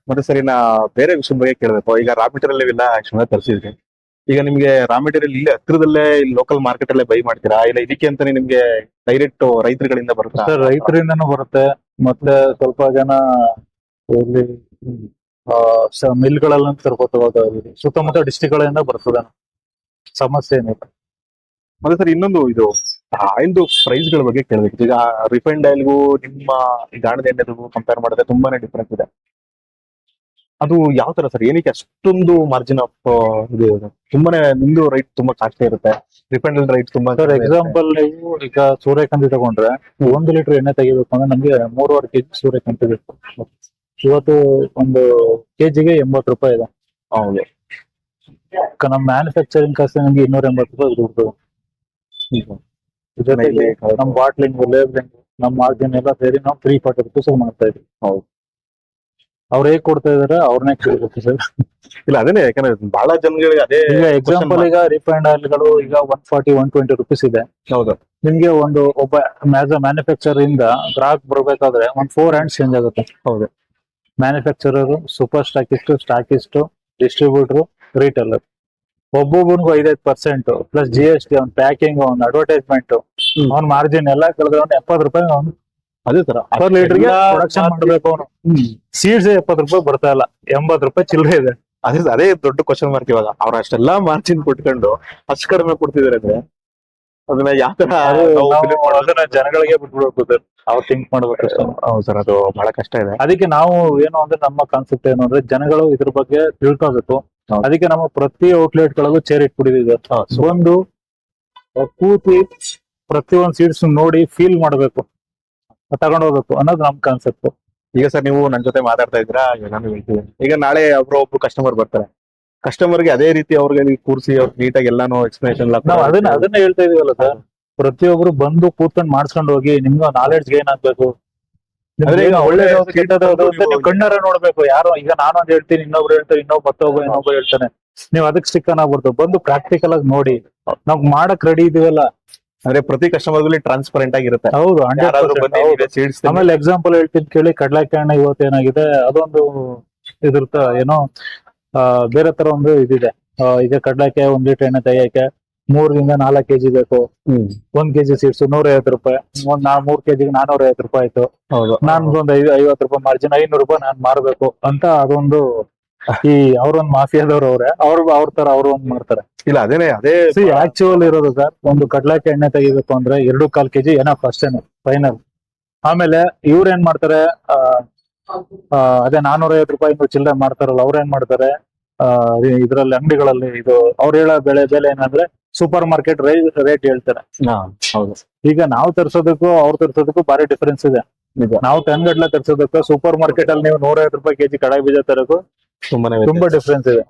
ಮತ್ತೆ ಸರಿ ನಾ ಬೇರೆ ವಿಷಯ ಬಗ್ಗೆ ಕೇಳಬೇಕು. ಈಗ ರಾ ಮೆಟೀರಿಯಲ್ ಇವೆಲ್ಲ ಇಷ್ಟೊಂದು ತರಿಸಿದ್ರಿ. ಈಗ ನಿಮ್ಗೆ ರಾ ಮೆಟೀರಿಯಲ್ ಇಲ್ಲಿ ಹತ್ರದಲ್ಲೇ ಇಲ್ಲಿ ಲೋಕಲ್ ಮಾರ್ಕೆಟ್ ಅಲ್ಲೇ ಬೈ ಮಾಡ್ತೀರಾ? ಇಲ್ಲ ಇದಕ್ಕೆ ಅಂತಾನೆ ನಿಮ್ಗೆ ಡೈರೆಕ್ಟ್ ರೈತರುಗಳಿಂದ ಬರುತ್ತಾ? ಸರ್ ರೈತರಿಂದನೂ ಬರುತ್ತೆ. ಮತ್ತೆ ಸ್ವಲ್ಪ ಜನ ಇಲ್ಲಿ ಮಿಲ್ಗಳೆಲ್ಲ ತರ್ಕೋತ ಸುತ್ತಮುತ್ತ ಡಿಸ್ಟಿಕ್ ಗಳಿಂದ ಬರ್ತದೆ ಸಮಸ್ಯೆ ಏನಿಲ್ಲ. ಮತ್ತೆ ಸರ್ ಇನ್ನೊಂದು ಇದು ಆಯಿಲ್ದು ಪ್ರೈಸ್ಗಳ ಬಗ್ಗೆ ಕೇಳಬೇಕು. ಈಗ ರಿಫೈನ್ಡ್ ಆಯಿಲ್ಗೂ ನಿಮ್ಮ ಗಾಣದ ಎಣ್ಣೆಗೂ ಕಂಪೇರ್ ಮಾಡಿದ್ರೆ ತುಂಬಾನೇ ಡಿಫ್ರೆನ್ಸ್ ಇದೆ. ಅದು ಯಾವ ತರ ಸರ್? ಏನಕ್ಕೆ ಅಷ್ಟೊಂದು ಮಾರ್ಜಿನ್ ಆಫ್ ಇದು ತುಂಬಾನೇ ನಿಮ್ದು ರೈಟ್ ತುಂಬಾ ಕಾಸ್ಟ್ಲಿ ಇರುತ್ತೆ. ರಿಫೈನ್ಡ್ ಆಯಿಲ್ ರೈಟ್ ತುಂಬಾ ಸರ್ ಎಕ್ಸಾಂಪಲ್ ನೀವು ಈಗ ಸೂರ್ಯಕಾಂತಿ ತಗೊಂಡ್ರೆ ಒಂದು ಲೀಟರ್ ಎಣ್ಣೆ ತೆಗಿಬೇಕು ಅಂದ್ರೆ ನಮ್ಗೆ ಮೂರುವರೆ ಕೆಜಿ ಸೂರ್ಯಕಾಂತಿ ಬೇಕು. ಇವತ್ತು ಒಂದು ಕೆಜಿಗೆ ಎಂಬತ್ತು ರೂಪಾಯಿ ಇದೆ. ಹೌದು. ನಮ್ಮ ಮ್ಯಾನುಫ್ಯಾಕ್ಚರಿಂಗ್ ಕಾಸ್ಟ್ ನಮ್ಗೆ ಇನ್ನೂರ ಎಂಬತ್ತು ರೂಪಾಯಿ ದುಡ್ಡು ಜೊತೆಗೆ ನಮ್ಮ ಬಾಟ್ಲಿಂಗ್ ಲೇಬ್ಲಿಂಗ್ ನಮ್ಮ ಮಾರ್ಜಿನ್ ಎಲ್ಲ ಸೇರಿ ನಾವು ತ್ರೀ ಫಾರ್ಟಿ ರುಪೀಸ್ ಮಾಡ್ತಾ ಇದ್ವಿ ಹೌದು. ಅವ್ರು ಹೇಗ್ ಕೊಡ್ತಾ ಇದಾರೆ ಅವ್ರನ್ನೇ ಕೇಳಬೇಕು ಸರ್? ಇಲ್ಲ ಅದೇನೆ ಯಾಕಂದ್ರೆ ಬಹಳ ಜನಗಳಿಗೆ ಅದೇ ಈಗ ಎಕ್ಸಾಂಪಲ್ ಈಗ ರಿಫೈಂಡ್ ಆಯಿಲ್ಗಳು ಈಗ one forty one twenty rupees ಇದೆ. ಹೌದು. ನಿಮ್ಗೆ ಒಂದು ಒಬ್ಬ ಆಸ್ ಅ ಮ್ಯಾನುಫ್ಯಾಕ್ಚರ್ ಇಂದ ಗ್ರಾಹಕ್ ಬರ್ಬೇಕಾದ್ರೆ ಒಂದ್ ಫೋರ್ ಹ್ಯಾಂಡ್ಸ್ ಚೇಂಜ್ ಆಗುತ್ತೆ. ಹೌದು. Manufacturer super stockist stockist distributor retailer ಒಬ್ಬೊಬ್ಬನಿಗೂ ಐದೈದು percent plus G S T ಅವ್ನ ಪ್ಯಾಕಿಂಗ್ ಅವ್ನ ಅಡ್ವರ್ಟೈಸ್ಮೆಂಟ್. ಅವ್ನ ಮಾರ್ಜಿನ್ ಎಲ್ಲ ಕಳೆದ್ರೆ ಅವ್ನು ಎಪ್ಪತ್ತು ರೂಪಾಯಿ ಅವ್ನು ಅದೇ ತರ. ಪರ್ ಲೀಟರ್ಗೆ ಪ್ರೊಡಕ್ಷನ್ ಮಾಡಬೇಕು ಅವನು. ಸೀಡ್ಸ್ ಎಪ್ಪತ್ತು ರೂಪಾಯಿ ಬರ್ತಾ ಇಲ್ಲ. ಎಂಬತ್ತು ರೂಪಾಯಿ ಚಿಲ್ಲರೆ ಇದೆ. ಅದೇ ಅದೇ ದೊಡ್ಡ ಕ್ವಶನ್ ಮಾರ್ಕ್ ಇವಾಗ. ಅವ್ರ ಅಷ್ಟೆಲ್ಲಾ ಮಾರ್ಜಿನ್ ಕೊಟ್ಕೊಂಡು ಅಷ್ಟು ಕಡಿಮೆ ಕೊಡ್ತಿದಾರೆ ಅಂದ್ರೆ ಅದನ್ನ ಯಾವ ತರ? ಅದನ್ನ ಜನಗಳಿಗೆ ಬಿಟ್ಬಿಡ್ಬೇಕು. ಸರ್ ಅವ್ರು ಥಿಂಕ್ ಮಾಡ್ಬೇಕು ಹೌದು ಸರ್ ಅದು. ಬಹಳ ಕಷ್ಟ ಇದೆ. ಅದಕ್ಕೆ ನಾವು ಏನು ಅಂದ್ರೆ ನಮ್ಮ ಕಾನ್ಸೆಪ್ಟ್ ಏನು ಅಂದ್ರೆ ಜನಗಳು ಇದ್ರ ಬಗ್ಗೆ ತಿಳ್ಕೊಬೇಕು. ಅದಕ್ಕೆ ನಮ್ಮ ಪ್ರತಿ ಔಟ್ಲೆಟ್ ಗಳಿಗೂ ಚೇರ್ so ಒಂದು ಕೂತಿ ಪ್ರತಿ ಪ್ರತಿಯೊಂದು ಸೀಟ್ಸ್ ನೋಡಿ ಫೀಲ್ ಮಾಡ್ಬೇಕು. ತಗೊಂಡ್ ಹೋಗ್ಬೇಕು ಅನ್ನೋದು ನಮ್ ಕಾನ್ಸೆಪ್ಟ್ ಈಗ ಸರ್ ನೀವು ನನ್ನ ಜೊತೆ ಮಾತಾಡ್ತಾ ಇದ್ದೀರಾ? ಈಗ ನಾನು ಹೇಳ್ತೀನಿ. ಈಗ ನಾಳೆ ಒಬ್ರು ಒಬ್ರು ಕಸ್ಟಮರ್ ಬರ್ತಾರೆ. ಕಸ್ಟಮರ್ಗೆ ಅದೇ ರೀತಿ ಅವ್ರಿಗೆ ನೀವು ಕೂರಿಸಿ ಅವ್ರಿಗೆ ನೀಟಾಗಿ ಎಲ್ಲಾನು ಎಕ್ಸ್ಪ್ಲನೇಷನ್ ನಾವು ಅದನ್ನ ಅದನ್ನ ಹೇಳ್ತಾ ಇದೀವಲ್ಲ ಸರ್. ಪ್ರತಿಯೊಬ್ರು ಬಂದು ಕೂತ್ಕೊಂಡು ಮಾಡ್ಸ್ಕೊಂಡು ಹೋಗಿ ನಿಮ್ಗೆ ನಾಲೆಡ್ಜ್ ಗೇನ್ ಆಗ್ಬೇಕು. ಈಗ ಒಳ್ಳೆ ಅಂತ ನೀವು- ಕಣ್ಣಾರ ನೋಡ್ಬೇಕು. ಯಾರು ಈಗ ನಾನು ಒಂದ್ ಹೇಳ್ತೀನಿ ಇನ್ನೊಬ್ರು ಹೇಳ್ತಾರೆ ಇನ್ನೊಬ್ಬ ಮತ್ತೊಬ್ಬ ಇನ್ನೊಬ್ಬ ಹೇಳ್ತಾನೆ. ನೀವು ಅದಕ್ಕೆ ಸ್ಟಿಕ್ಕನ್ ಆಗ್ಬಿಡ್ತು. ಬಂದು ಪ್ರಾಕ್ಟಿಕಲ್ ಆಗಿ ನೋಡಿ. ನಾವ್ ಮಾಡಕ್ ರೆಡಿ ಇದೀವಲ್ಲ ಅಂದ್ರೆ ಪ್ರತಿ ಕಸ್ಟಮರ್ ಟ್ರಾನ್ಸ್ಪರೆಂಟ್ ಆಗಿರುತ್ತೆ. ಹೌದು ಯಾರಾದ್ರೂ 100% ಬಂದು ಹೌದು. ನೀವೇ seeds ತೆಗ್ದು- ಆಮೇಲೆ ಎಕ್ಸಾಂಪಲ್ ಹೇಳ್ತೀನಿ ಕೇಳಿ. ಕಡ್ಲೆಕಾಯಿ ಎಣ್ಣೆ ಇವತ್ತು ಏನಾಗಿದೆ ಅದೊಂದು ಇದ್ರ ಏನೋ ಬೇರೆ ತರ ಒಂದು ಇದಿದೆ. ಈಗ ಕಡಲೆಕಾಯಿ ಒಂದ್ ಲೀಟರ್ ಎಣ್ಣೆ ತೆಗಿಯಕ್ಕೆ ಮೂರರಿಂದ ನಾಲ್ಕು ಕೆಜಿ ಬೇಕು. ಒಂದ್ ಕೆಜಿ ಸೀಡ್ಸ್ ನೂರ ಐವತ್ತು ರೂಪಾಯಿ. ಒಂದ್ ನಾ ಮೂರ್ ಕೆಜಿಗೆ ನಾನೂರ ಐವತ್ತು ರೂಪಾಯಿ ಆಯ್ತು. ಹೌದು. ನಾನ್ ಒಂದ್ ಐವ ಐವತ್ತು ರೂಪಾಯಿ ಮಾರ್ಜಿನ್ ಐನೂರು ರೂಪಾಯಿ ನಾನ್ ಮಾರ್ಬೇಕು ಅಂತ ಅದೊಂದು ಈ ಅವ್ರೊಂದ್ ಮಾಫಿಯಾದವ್ರು ಅವ್ರೆ. ಅವ್ರ ಅವ್ರ ತರ ಅವ್ರು ಒಂದ್ ಮಾಡ್ತಾರೆ. ಇಲ್ಲ ಅದೇ ಅದೇ ಸಿ ಆಕ್ಚುಯಲ್ ಇರೋದು ಸರ್ ಒಂದು ಕಡ್ಲಾಕೆ ಎಣ್ಣೆ ತೆಗಿಬೇಕು ಅಂದ್ರೆ ಎರಡು ಕಾಲ್ ಕೆಜಿ ಏನೋ ಫಸ್ಟ್ ಏನು ಫೈನಲ್ ಆಮೇಲೆ ಇವ್ರ ಏನ್ ಮಾಡ್ತಾರೆ ಅದೇ ನಾನೂರ ಐವತ್ತು ರೂಪಾಯಿ ಚಿಲ್ಲರೆ ಮಾಡ್ತಾರಲ್ಲ ಅವ್ರ ಏನ್ ಮಾಡ್ತಾರೆ ಇದ್ರಲ್ಲಿ ಅಂಗಡಿಗಳಲ್ಲಿ ಇದು ಅವ್ರು ಹೇಳೋ ಬೆಳೆ ಬೆಲೆ ಏನಂದ್ರೆ ಸೂಪರ್ ಮಾರ್ಕೆಟ್ ರೇಟ್ ಹೇಳ್ತಾರೆ. ಹೌದು. ಈಗ ನಾವು ತರ್ಸೋದಕ್ಕೂ ಅವ್ರು ತರ್ಸೋದಕ್ಕೂ ಭಾರಿ ಡಿಫರೆನ್ಸ್ ಇದೆ. ನಾವು ಟನ್ ಗಟ್ಲೆ ತರ್ಸೋದಕ್ಕೂ ಸೂಪರ್ ಮಾರ್ಕೆಟ್ ಅಲ್ಲಿ ನೀವು ನೂರ ಐವತ್ತು ರೂಪಾಯಿ ಕೆಜಿ ಕಡಾಯಿ ಬೀಜ ತರಕು ತುಂಬಾನೇ ತುಂಬಾ ಡಿಫ್ರೆನ್ಸ್ ಇದೆ.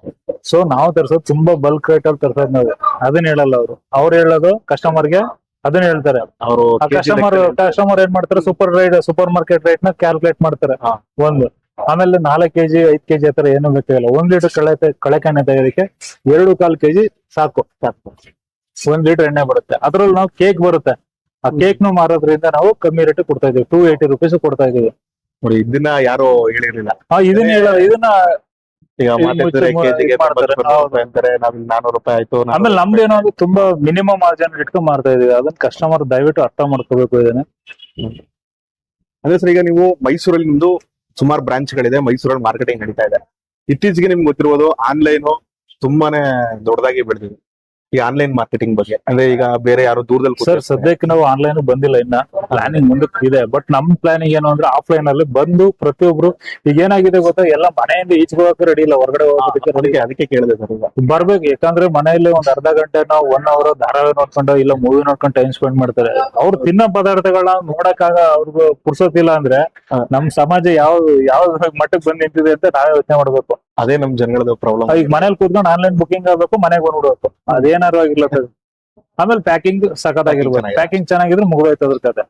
ಸೊ ನಾವು ತರ್ಸೋದು ತುಂಬಾ ಬಲ್ಕ್ ರೇಟ್ ಅಲ್ಲಿ ತರ್ಸೋದ್ ನಾವು. ಅದನ್ನ ಹೇಳಲ್ಲ ಅವರು. ಅವ್ರು ಹೇಳೋದು ಕಸ್ಟಮರ್ಗೆ ಗೆ ಅದನ್ನ ಹೇಳ್ತಾರೆ. ಅವರು ಕಸ್ಟಮರ್ ಕಸ್ಟಮರ್ ಏನ್ ಮಾಡ್ತಾರೆ? ಸೂಪರ್ ರೇಟ್ ಸೂಪರ್ ಮಾರ್ಕೆಟ್ ರೇಟ್ನ ಕ್ಯಾಲ್ಕುಲೇಟ್ ಮಾಡ್ತಾರೆ. ಒಂದು. ಆಮೇಲೆ ನಾಲ್ಕು ಕೆಜಿ ಐದ್ ಕೆಜಿ ಆತರ ಏನು ಬೇಕಾಗಿಲ್ಲ. ಒಂದ್ ಲೀಟರ್ ಕಳೆ ಕಳೆಕೆಣ್ಣೆ ತೆಗೆದಕ್ಕೆ ಎರಡು ಕಾಲ್ ಕೆಜಿ ಸಾಕು ಸಾಕು. ಒಂದ್ ಲೀಟರ್ ಎಣ್ಣೆ ಬರುತ್ತೆ. ಅದ್ರಲ್ಲಿ ನಾವು ಕೇಕ್ ಬರುತ್ತೆ. ಆ ಕೇಕ್ ನು ಮಾರೋದ್ರಿಂದ ನಾವು ಕಮ್ಮಿ ರೇಟ್ ಕೊಡ್ತಾ ಇದೀವಿ ಟೂ ಏಟಿ ರುಪೀಸ್ ಕೊಡ್ತಾ ಇದೀವಿ ನೋಡಿ ಇದನ್ನ ಯಾರು ಹೇಳಿರ್ಲಿಲ್ಲ. ಹಾ ಇದನ್ನ ಹೇಳ- ಇದನ್ನ ಈಗ ಮಾತಾಡ್ತಾರೆ ಕೆಜಿಗೆ ಇದು ಮಾಡ್ತಾರೆ. ಅಂತಾರೆ ನಾವ್ ನಾನೂರು ರೂಪಾಯಿ ಆಯ್ತು ಆಮೇಲೆ ನಮ್ದು ಏನೋ ಅಂದ್ರೆ ತುಂಬಾ ಮಿನಿಮಮ್ ಮಾರ್ಜಿನ್ ಇಟ್ಕೊಂಡ್ ಮಾಡ್ತಾ ಇದೀವಿ ಅದನ್ನ ಕಸ್ಟಮರ್ ದಯವಿಟ್ಟು ಅರ್ಥ ಮಾಡ್ಕೋಬೇಕು ಇದನ್ನ. ಅದೇ ಸರ್ ಈಗ ನೀವು ಮೈಸೂರಲ್ಲಿ ನಿಮ್ದು ಸುಮಾರು ಬ್ರಾಂಚ್ ಗಳಿದೆ ಮೈಸೂರಲ್ಲಿ ಮಾರ್ಕೆಟಿಂಗ್ ನಡೀತಾ ಇದೆ. ಇತ್ತೀಚೆಗೆ ನಿಮ್ಗೆ ಗೊತ್ತಿರ್ಬೋದು ಆನ್ಲೈನ್ ತುಂಬಾನೇ ದೊಡ್ಡದಾಗಿ ಬೆಳೆದಿದೆ. ಈ ಆನ್ಲೈನ್ ಮಾರ್ಕೆಟಿಂಗ್ ಬಗ್ಗೆ. ಅಂದ್ರೆ ಈಗ ಬೇರೆ ಯಾರು ದೂರದಲ್ಲಿ ಸರ್ ಸದ್ಯಕ್ಕೆ ನಾವು ಆನ್ಲೈನ್ ಬಂದಿಲ್ಲ ಇನ್ನ. ಪ್ಲಾನಿಂಗ್ ಮುಂದಕ್ಕೆ ಇದೆ. ಬಟ್ ನಮ್ ಪ್ಲಾನಿಂಗ್ ಏನು ಅಂದ್ರೆ ಆಫ್ಲೈನ್ ಅಲ್ಲಿ ಬಂದು ಪ್ರತಿಯೊಬ್ರು ಈಗ ಏನಾಗಿದೆ ಗೊತ್ತಾ? ಎಲ್ಲ ಮನೆಯಿಂದ ಈಚೆ ಹೋಗಕ್ಕೆ ರೆಡಿ ಇಲ್ಲ. ಹೊರಗಡೆ ಹೋಗೋದಕ್ಕೆ ರೆಡಿ ಅದಕ್ಕೆ ಅದಕ್ಕೆ ಕೇಳಿದೆ ಸರ್ ಈಗ. ಬರ್ಬೇಕು. ಯಾಕಂದ್ರೆ ಮನೆಯಲ್ಲಿ ಒಂದ್ ಅರ್ಧ ಗಂಟೆ ನಾವು ಒನ್ ಅವರ್ ಧಾರಾವಾಹಿ ನೋಡ್ಕೊಂಡು ಇಲ್ಲ ಮೂವಿ ನೋಡ್ಕೊಂಡು ಟೈಮ್ ಸ್ಪೆಂಡ್ ಮಾಡ್ತಾರೆ. ಅವ್ರು ತಿನ್ನೋ ಪದಾರ್ಥಗಳನ್ನ ನೋಡಕ್ಕಾಗ ಅವ್ರಿಗೂ ಪುರ್ಸೋತಿಲ್ಲ ಅಂದ್ರೆ. ನಮ್ ಸಮಾಜ ಯಾವ ಯಾವ ಮಟ್ಟಕ್ಕೆ ಬಂದ್ ನಿಂತಿದೆ ಅಂತ ನಾವೇ ಯೋಚನೆ ಮಾಡ್ಬೇಕು. ಅದೇ ನಮ್ ಜನಗಳದ ಪ್ರಾಬ್ಲಮ್ ಈಗ ಮನೇಲಿ ಕೂತ್ಕೊಂಡು ಆನ್ಲೈನ್ ಬುಕಿಂಗ್ ಆಗ್ಬೇಕು ಮನೆಗೆ ಬಂದ್ಬಿಡ್ಬೇಕು ಅದೇನಾರು ಆಗಿಲ್ಲ ಸರ್. ಆಮೇಲೆ ಪ್ಯಾಕಿಂಗ್ ಸಖತ್ತಾಗಿರ್ಬೇಕು ಆಗಿರ್ಬೋದು ಪ್ಯಾಕಿಂಗ್ ಚೆನ್ನಾಗಿದ್ರೆ ಮುಗಿದೋಯ್ತು ಅದ್ರ ಕತೆ.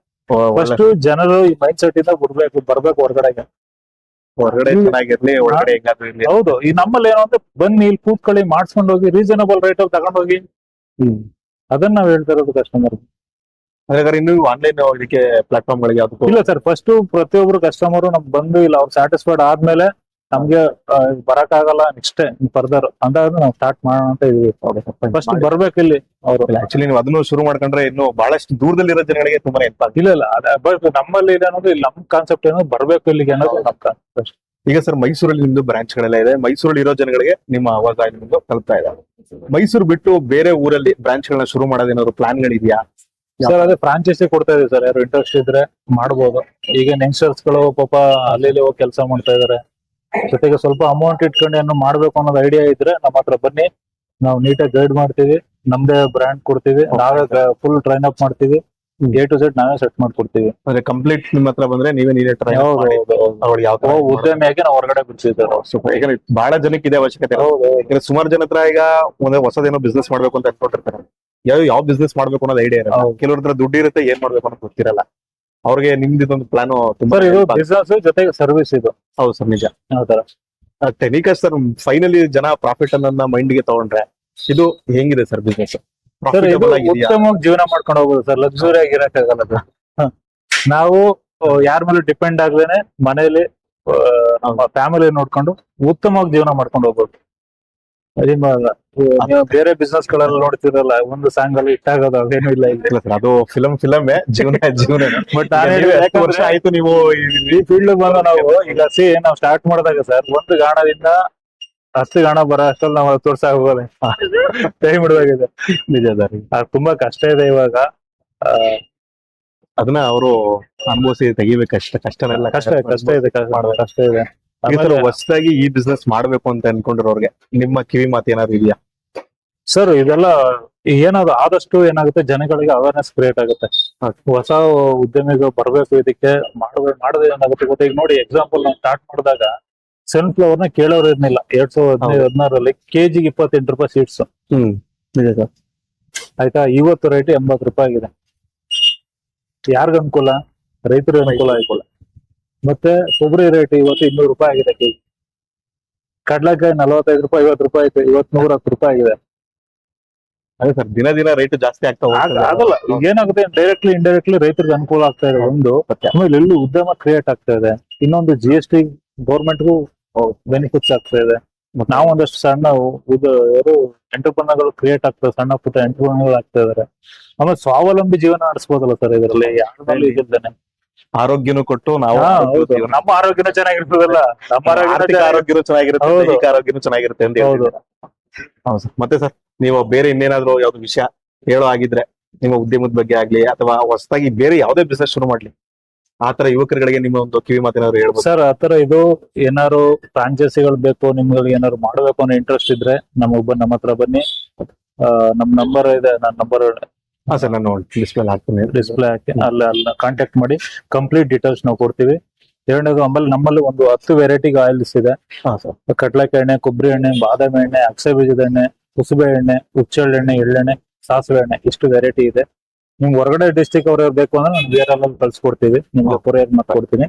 ಫಸ್ಟ್ ಜನರು ಈ ಮೈಂಡ್ ಸೆಟ್ ಇಂದ ಬಿಡ್ಬೇಕು ಬರ್ಬೇಕು ಹೊರಗಡೆಗೆ. ಹೊರಗಡೆ ಚೆನ್ನಾಗಿರ್ಲಿ ಒಳಗಡೆ ಹೆಂಗಾದ್ರೂ ಇರ್ಲಿ. ಹೌದು. ಈ ನಮ್ಮಲ್ಲಿ ಏನೋ ಅಂದ್ರೆ ಬನ್ನಿ ಇಲ್ಲಿ ಕೂತ್ಕೊಳ್ಳಿ ಮಾಡ್ಸ್ಕೊಂಡು ಹೋಗಿ ರೀಸನಬಲ್ ರೇಟ್ ಅಲ್ಲಿ ತಗೊಂಡೋಗಿ ಅದನ್ನ ನಾವ್ ಹೇಳ್ತಾ ಇರೋದು ಕಸ್ಟಮರ್ ಹಾಗಾದ್ರೆ ಇನ್ನು ಆನ್ಲೈನ್ ಇದಕ್ಕೆ ಪ್ಲಾಟ್ಫಾರ್ಮ್ ಗಳಿಗೆ ಇಲ್ಲ ಸರ್ ಫಸ್ಟ್ ಪ್ರತಿಯೊಬ್ರು ಕಸ್ಟಮರ್ ನಮ್ಗೆ ಬಂದು ಇಲ್ಲ ಅವ್ರು ಸ್ಯಾಟಿಸ್ಫೈಡ್ ಆದ್ಮೇಲೆ ನಮ್ಗೆ ಬರಕ್ ಆಗಲ್ಲ ನೆಕ್ಸ್ಟ್ ಫರ್ದರ್ ಅಂತ ನಾವು ಸ್ಟಾರ್ಟ್ ಮಾಡೋಣ ಅಂತ ಇದೀವಿ. ಫಸ್ಟ್ ಬರ್ಬೇಕು ಇಲ್ಲಿ ಅವರು. ಆಕ್ಚುಲಿ ನೀವು ಅದನ್ನು ಶುರು ಮಾಡ್ಕೊಂಡ್ರೆ ಇನ್ನು ಬಹಳಷ್ಟು ದೂರದಲ್ಲಿ ಇರೋ ಜನಗಳಿಗೆ ತುಂಬಾ ಹೆಲ್ಪ್ ಇಲ್ಲ ಇಲ್ಲ ಬಟ್ ನಮ್ಮಲ್ಲಿ ಇದೆ ಅನ್ನೋದು ಇಲ್ಲಿ ನಮ್ ಕಾನ್ಸೆಪ್ಟ್ ಏನೋ ಬರ್ಬೇಕು ಇಲ್ಲಿಗೆ ಅನ್ನೋದು ನಮ್ ಕಾನ್ಸೆಪ್ಟ್ ಈಗ ಸರ್ ಮೈಸೂರಲ್ಲಿ ನಿಮ್ದು ಬ್ರಾಂಚ್ ಗಳೆಲ್ಲ ಇದೆ. ಮೈಸೂರಲ್ಲಿ ಇರೋ ಜನಗಳಿಗೆ ನಿಮ್ಮ ಆವಾಗ ನಿಮ್ದು ತಲುಪ್ತಾ ಇದೆ. ಮೈಸೂರು ಬಿಟ್ಟು ಬೇರೆ ಊರಲ್ಲಿ ಬ್ರಾಂಚ್ ಗಳನ್ನ ಶುರು ಮಾಡೋದೇನಾದ್ರು ಪ್ಲಾನ್ ಗಳಿದೆಯಾ? ಸರ್ ಅದೇ ಫ್ರಾಂಚೈಸಿ ಕೊಡ್ತಾ ಇದೆ ಸರ್. ಯಾರು ಇಂಟ್ರೆಸ್ಟ್ ಇದ್ರೆ ಮಾಡ್ಬೋದು. ಈಗ ಯಂಗ್ಸ್ಟರ್ಸ್ಗಳು ಪಾಪ ಅಲ್ಲಿ ಹೋಗಿ ಕೆಲಸ ಮಾಡ್ತಾ ಇದಾರೆ. ಜೊತೆಗೆ ಸ್ವಲ್ಪ ಅಮೌಂಟ್ ಇಟ್ಕೊಂಡು ಏನೋ ಮಾಡ್ಬೇಕು ಅನ್ನೋದು ಐಡಿಯಾ ಇದ್ರೆ ನಮ್ಮ ಹತ್ರ ಬನ್ನಿ. ನಾವು ನೀಟಾಗಿ ಗೈಡ್ ಮಾಡ್ತೀವಿ. ನಮ್ದೇ ಬ್ರ್ಯಾಂಡ್ ಕೊಡ್ತೀವಿ. ನಾವೇ ಫುಲ್ ಟ್ರೈನ್ ಅಪ್ ಮಾಡ್ತೀವಿ. ಎ ಟು ಸೆಟ್ ನಾವೇ ಸೆಟ್ ಮಾಡ್ಕೊಡ್ತೀವಿ. ಅಂದ್ರೆ ಕಂಪ್ಲೀಟ್ ನಿಮ್ಮ ಹತ್ರ ಬಂದ್ರೆ ನೀವೇ ನೀವೇ ಟ್ರೈ. ಅವ್ರಿಗೆ ಯಾವ ತರ ಉದ್ಯಮಿಯಾಗಿ ನಾವು ಹೊರಗಡೆ ಬಿಡ್ಸಿದ್ದಾರೆ. Super. ಯಾಕಂದ್ರೆ ಬಹಳ ಜನಕ್ಕೆ ಇದೆ ಅವಶ್ಯಕತೆ. ಯಾಕಂದ್ರೆ ಸುಮಾರು ಜನ ಹತ್ರ ಈಗ ಒಂದೇ ಹೊಸದೇನೋ ಬಿಸ್ನೆಸ್ ಮಾಡ್ಬೇಕು ಅಂತ ಅನ್ಕೊಂಡಿರ್ತಾರೆ ಯಾವ ಯಾವ ಬಿಸ್ನೆಸ್ ಮಾಡ್ಬೇಕು ಅನ್ನೋದು ಐಡಿಯಾ ಇರಲ್ಲ. ಕೆಲವ್ರ ಹತ್ರ ದುಡ್ಡು ಇರುತ್ತೆ ಏನ್ ಮಾಡ್ಬೇಕು ಅನ್ನೋದು ಗೊತ್ತಿರಲ್ಲ. ಅವ್ರಿಗೆ ನಿಮ್ದು ಇದೊಂದು ಪ್ಲಾನ್ ತುಂಬಾ ಸರ್ ಇದು help ಆಗುತ್ತೆ. ಬಿಸ್ನೆಸ್ ಜೊತೆಗೆ ಸರ್ವಿಸ್ ಇದು. ಹೌದು ಸರ್ ನಿಜ. ಯಾವ ತರ ಟೆನಿಕಾ ಸರ್ ಫೈನಲಿ ಜನ ಪ್ರಾಫಿಟ್ ಅನ್ನ ಮೈಂಡ್ಗೆ ತಗೊಂಡ್ರೆ ಇದು ಹೆಂಗಿದೆ ಸರ್ ಬಿಸ್ನೆಸ್ ಸರ್ ಇದು ಪ್ರಾಫಿಟಬಲ್ ಆಗಿದೆಯಾ? ಉತ್ತಮವಾಗಿ ಜೀವನ ಮಾಡ್ಕೊಂಡು ಹೋಗ್ಬೋದು ಸರ್ ಲಕ್ಸುರಿ ಆಗಿ ಇರಕ್ಕಾಗಲ್ಲ ಅದು ಹ. ನಾವು ಯಾರ ಮೇಲೆ ಡಿಪೆಂಡ್ ಆಗ್ಲೇನೆ ಮನೇಲಿ ಆ, ನಮ್ಮ ಫ್ಯಾಮಿಲಿ ನೋಡ್ಕೊಂಡು ಉತ್ತಮವಾಗಿ ಜೀವನ ಮಾಡ್ಕೊಂಡು ಹೋಗ್ಬೋದು. ನೀವು ಬೇರೆ ಬಿಸ್ನೆಸ್ ಗಳೆಲ್ಲ ನೋಡ್ತಿರಲ್ಲ ಒಂದು ಸಾಂಗ್ ಅಲ್ಲಿ ಇಟ್ಟಾಗೋದು ಅದೇನು ಇಲ್ಲ ಇಲ್ಲ. ಸರ್ ಅದು ಫಿಲಂ ಫಿಲಮ್ ಜೀವನ ಜೀವನ ಬಟ್ ವರ್ಷ ಆಯ್ತು ನೀವು ಈ ಫೀಲ್ಡ್ ಬಂದ ನಾವು ಈಗ ಸಿ ನಾವು ಸ್ಟಾರ್ಟ್ ಮಾಡಿದಾಗ ಸರ್ ಒಂದು ಗಾಣದಿಂದ ಅಷ್ಟು ಗಾಣ ಬರೋ ಅಷ್ಟಲ್ಲಿ ನಾವು ತೋರ್ಸಾಕ ಹೋಗೋದೇ ಟೈಮ್ ಹಿಡಿದಾಗಿದೆ. ನಿಜ ಸರ್ ತುಂಬಾ ಕಷ್ಟ ಇದೆ ಇವಾಗ. ಅದನ್ನ ಅವರು ಅನುಭವಿಸಿ ತೆಗಿಬೇಕು ಕಷ್ಟ ಕಷ್ಟನೆಲ್ಲ ಕಷ್ಟ ಕಷ್ಟ ಇದೆ ಕಷ್ಟ ಇದೆ. ಈ ತರ ಹೊಸದಾಗಿ ಈ ಬಿಸ್ನೆಸ್ ಮಾಡ್ಬೇಕು ಅಂತ ಅನ್ಕೊಂಡಿರೋರ್ಗೆ ನಿಮ್ಮ ಕಿವಿ ಮಾತು ಏನಾದ್ರು ಇದೆಯಾ? ಸರ್ ಇದೆಲ್ಲ ಏನಾದ್ರು ಆದಷ್ಟು ಏನಾಗುತ್ತೆ ಜನಗಳಿಗೆ ಅವೇರ್ನೆಸ್ ಕ್ರಿಯೇಟ್ ಆಗುತ್ತೆ. ಹೊಸ ಉದ್ಯಮಿಗಳು ಬರಬೇಕು ಇದಕ್ಕೆ ಮಾಡಬೇಕು ಮಾಡದೆ ಏನಾಗುತ್ತೆ ಗೊತ್ತಾ? ಈಗ ನೋಡಿ ಎಕ್ಸಾಂಪಲ್ ನಾವು ಸ್ಟಾರ್ಟ್ ಮಾಡಿದಾಗ ಸನ್ಫ್ಲವರ್ನ ಕೇಳೋರು ಇರ್ಲಿಲ್ಲ. ಎರಡ್ ಸಾವಿರದ ಹದಿನೈದು ಹದಿನಾರರಲ್ಲಿ ಕೆಜಿಗೆ ಇಪ್ಪತ್ತೆಂಟು ರೂಪಾಯಿ ಸೀಟ್ಸ್ ಹ್ಮ್ ನಿಜ ಸರ್ ಆಯ್ತಾ? ಇವತ್ತು ರೇಟ್ ಎಂಬತ್ತು ರೂಪಾಯಿ ಆಗಿದೆ. ಯಾರಿಗ ಅನುಕೂಲ ರೈತರಿಗೆ ಅನುಕೂಲ ಅನುಕೂಲ ಮತ್ತೆ ಕೊಬ್ಬರಿ ರೇಟ್ ಇವತ್ತು ಇನ್ನೂರು ರೂಪಾಯಿ ಆಗಿದೆ ಕೆಜಿ ಕಡ್ಲೆಕಾಯಿ ನಲವತ್ತೈದು ರೂಪಾಯಿ ಐವತ್ತು ರೂಪಾಯಿ ಐತೆ ಇವತ್ತು ನೂರ ಹತ್ತು ರೂಪಾಯಿ ಆಗಿದೆ. ಅದೇ ಸರ್ ದಿನ ದಿನ ರೇಟ್ ಜಾಸ್ತಿ ಆಗ್ತಾ ಹೋಗ್ತದೆ. ಆಗಲ್ಲ. ಈಗ ಏನಾಗುತ್ತೆ ಡೈರೆಕ್ಟ್ಲಿ ಇಂಡೈರೆಕ್ಟ್ಲಿ ರೈತರಿಗೆ ಅನುಕೂಲ ಆಗ್ತಾ ಇದೆ ಒಂದು. ಆಮೇಲೆ ಎಲ್ಲೂ ಉದ್ಯಮ ಕ್ರಿಯೇಟ್ ಆಗ್ತಾ ಇದೆ. ಇನ್ನೊಂದು ಜಿ ಎಸ್ ಟಿ ಗೌರ್ಮೆಂಟ್ಗೂ ಬೆನಿಫಿಟ್ಸ್ ಆಗ್ತಾ ಇದೆ. ನಾವು ಒಂದಷ್ಟು ಸಣ್ಣ ಇದು ಯಾರು ಎಂಟರ್ಪ್ರನರ್ಗಳು ಕ್ರಿಯೇಟ್ ಆಗ್ತದೆ ಸಣ್ಣ ಪುಟ್ಟ ಎಂಟರ್ಪ್ರನರ್ಗಳು ಆಗ್ತಾ ಇದಾರೆ. ಆಮೇಲೆ ಸ್ವಾವಲಂಬಿ ಜೀವನ ನಡೆಸ್ಬೋದಲ್ಲ ಸರ್ ಇದರಲ್ಲಿ? ಯಾರು ಇದ್ದಾನೆ ಇದಿಲ್ದೇನೆ ಆರೋಗ್ಯನೂ ಕೊಟ್ಟು ನಾವು ನಮ್ಮ ಆರೋಗ್ಯನೂ ಚೆನ್ನಾಗಿರ್ತದಲ್ಲ? ನಮ್ಮ ಆರೋಗ್ಯನ ಚೆನ್ನಾಗಿ- ಆರೋಗ್ಯನೂ ಚೆನ್ನಾಗಿರುತ್ತೆ. ದೈಹಿಕ ಆರೋಗ್ಯನೂ ಚೆನ್ನಾಗಿರುತ್ತೆ ಅಂತ ಹೌದು. ಹೌದು ಸರ್. ಮತ್ತೆ ಸರ್ ನೀವು ಬೇರೆ ಇನ್ನೇನಾದ್ರೂ ಯಾವ್ದು ವಿಷಯ ಹೇಳೋ ಆಗಿದ್ರೆ ನಿಮ್ಮ ಉದ್ಯಮದ ಬಗ್ಗೆ ಆಗ್ಲಿ ಅಥವಾ ಹೊಸದಾಗಿ ಬೇರೆ ಯಾವ್ದೇ ಬಿಸ್ನೆಸ್ ಶುರು ಮಾಡ್ಲಿ ಆತರ ಯುವಕರುಗಳಿಗೆ ನಿಮ್ಮ ಒಂದು ಕಿವಿ ಮಾತೇನಾದ್ರು ಹೇಳ್ಬೋದು. ಸರ್ ಆತರ ಇದು ಏನಾರು ಫ್ರಾಂಚೈಸಿಗಳು ಬೇಕು ನಿಮ್ಗೆ ಏನಾರು ಮಾಡಬೇಕು ಅನ್ನೋ ಇಂಟ್ರೆಸ್ಟ್ ಇದ್ರೆ ನಮಗ್ ಒಬ್ಬ ನಮ್ಮ ಹತ್ರ ಬನ್ನಿ. ನಮ್ ನಂಬರ್ ಇದೆ ನನ್ನ ನಂಬರ್ ಹಾ ಸರ್ ನಾನು ಡಿಸ್ಪ್ಲೇ ಹಾಕ್ತೀನಿ. ಡಿಸ್ಪ್ಲೇ ಹಾಕಿ ಅಲ್ಲಿ ಅಲ್ಲಿ ಕಾಂಟ್ಯಾಕ್ಟ್ ಮಾಡಿ ಕಂಪ್ಲೀಟ್ ಡೀಟೇಲ್ಸ್ ನಾವು ಕೊಡ್ತೀವಿ. ಎರಡನೇದು ಆಮೇಲೆ ನಮ್ಮಲ್ಲಿ ಒಂದು ಹತ್ತು ವೆರೈಟಿ ಆಯಿಲ್ಸ್ ಇದೆ. ಹಾ ಸರ್ ಕಡ್ಲೆಕಾಯಿ ಎಣ್ಣೆ ಕೊಬ್ಬರಿ ಎಣ್ಣೆ ಬಾದಾಮಿ ಎಣ್ಣೆ ಅಕ್ಸೆ ಬೀಜದ ಎಣ್ಣೆ ಕುಸುಬೆ ಎಣ್ಣೆ ಹುಚ್ಚೆಳ್ಳು ಎಣ್ಣೆ ಎಳ್ಳೆಣ್ಣೆ ಸಾಸಿವೆ ಎಣ್ಣೆ ಇಷ್ಟು ವೆರೈಟಿ ಇದೆ. ನಿಮ್ಗೆ ಹೊರಗಡೆ ಡಿಸ್ಟಿಕ್ ಅವ್ರ ಬೇಕು ಅಂದ್ರೆ ನಾನು ಬೇರೆ ಕಳ್ಸಿಕೊಡ್ತೀವಿ. ನಿಮ್ಗೆ. ಕೊರಿಯರ್ ಕೊಡ್ತೀನಿ.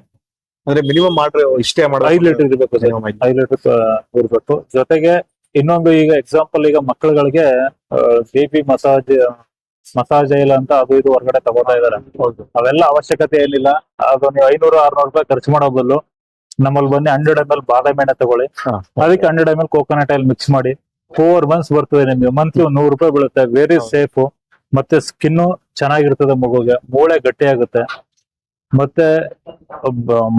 ಅಂದ್ರೆ ಮಿನಿಮಮ್ ಮಾಡ್ರಿ ಇಷ್ಟೇ ಮಾಡೋದು? ಐದು ಲೀಟರ್ ಇರಬೇಕು ಸರ್. ಐದು. ಲೀಟರ್ ಇರಬೇಕು. ಜೊತೆಗೆ ಇನ್ನೊಂದು ಈಗ ಎಕ್ಸಾಂಪಲ್ ಈಗ ಮಕ್ಕಳುಗಳಿಗೆ ಬೇಬಿ ಮಸಾಜ್ ಮಸಾಜ್ ಆಯಿಲ್ ಅಂತ ಅದು ಇದು ಹೊರಗಡೆ ತಗೋತಾ ಇದಾರೆ. ಹೌದು. ಅವೆಲ್ಲ ಅವಶ್ಯಕತೆ ಏನಿಲ್ಲ. ಅದು ನೀವು ಐನೂರು ಆರ್ನೂರು ರೂಪಾಯಿ ಖರ್ಚು ಮಾಡೋ ಬದಲು ನಮ್ಮಲ್ಲಿ ಬನ್ನಿ ಹಂಡ್ರೆಡ್ ಎಂ ಎಲ್ ಬಾದಾಮಿ ಎಣ್ಣೆ ತಗೊಳ್ಳಿ. ಅದಕ್ಕೆ hundred M L coconut oil mix ಮಾಡಿ. ಫೋರ್ ಮಂತ್ಸ್ ಬರ್ತದೆ ನಿಮ್ಗೆ. ಮಂತ್ಲಿ ಒಂದ್ ನೂರು ರೂಪಾಯಿ ಬೀಳುತ್ತೆ. ವೆರಿ. ಸೇಫ್ ಮತ್ತೆ ಸ್ಕಿನ್ ಚೆನ್ನಾಗಿರ್ತದೆ ಮಗುಗೆ. ಮೂಳೆ ಗಟ್ಟಿ ಆಗುತ್ತೆ. ಮತ್ತೆ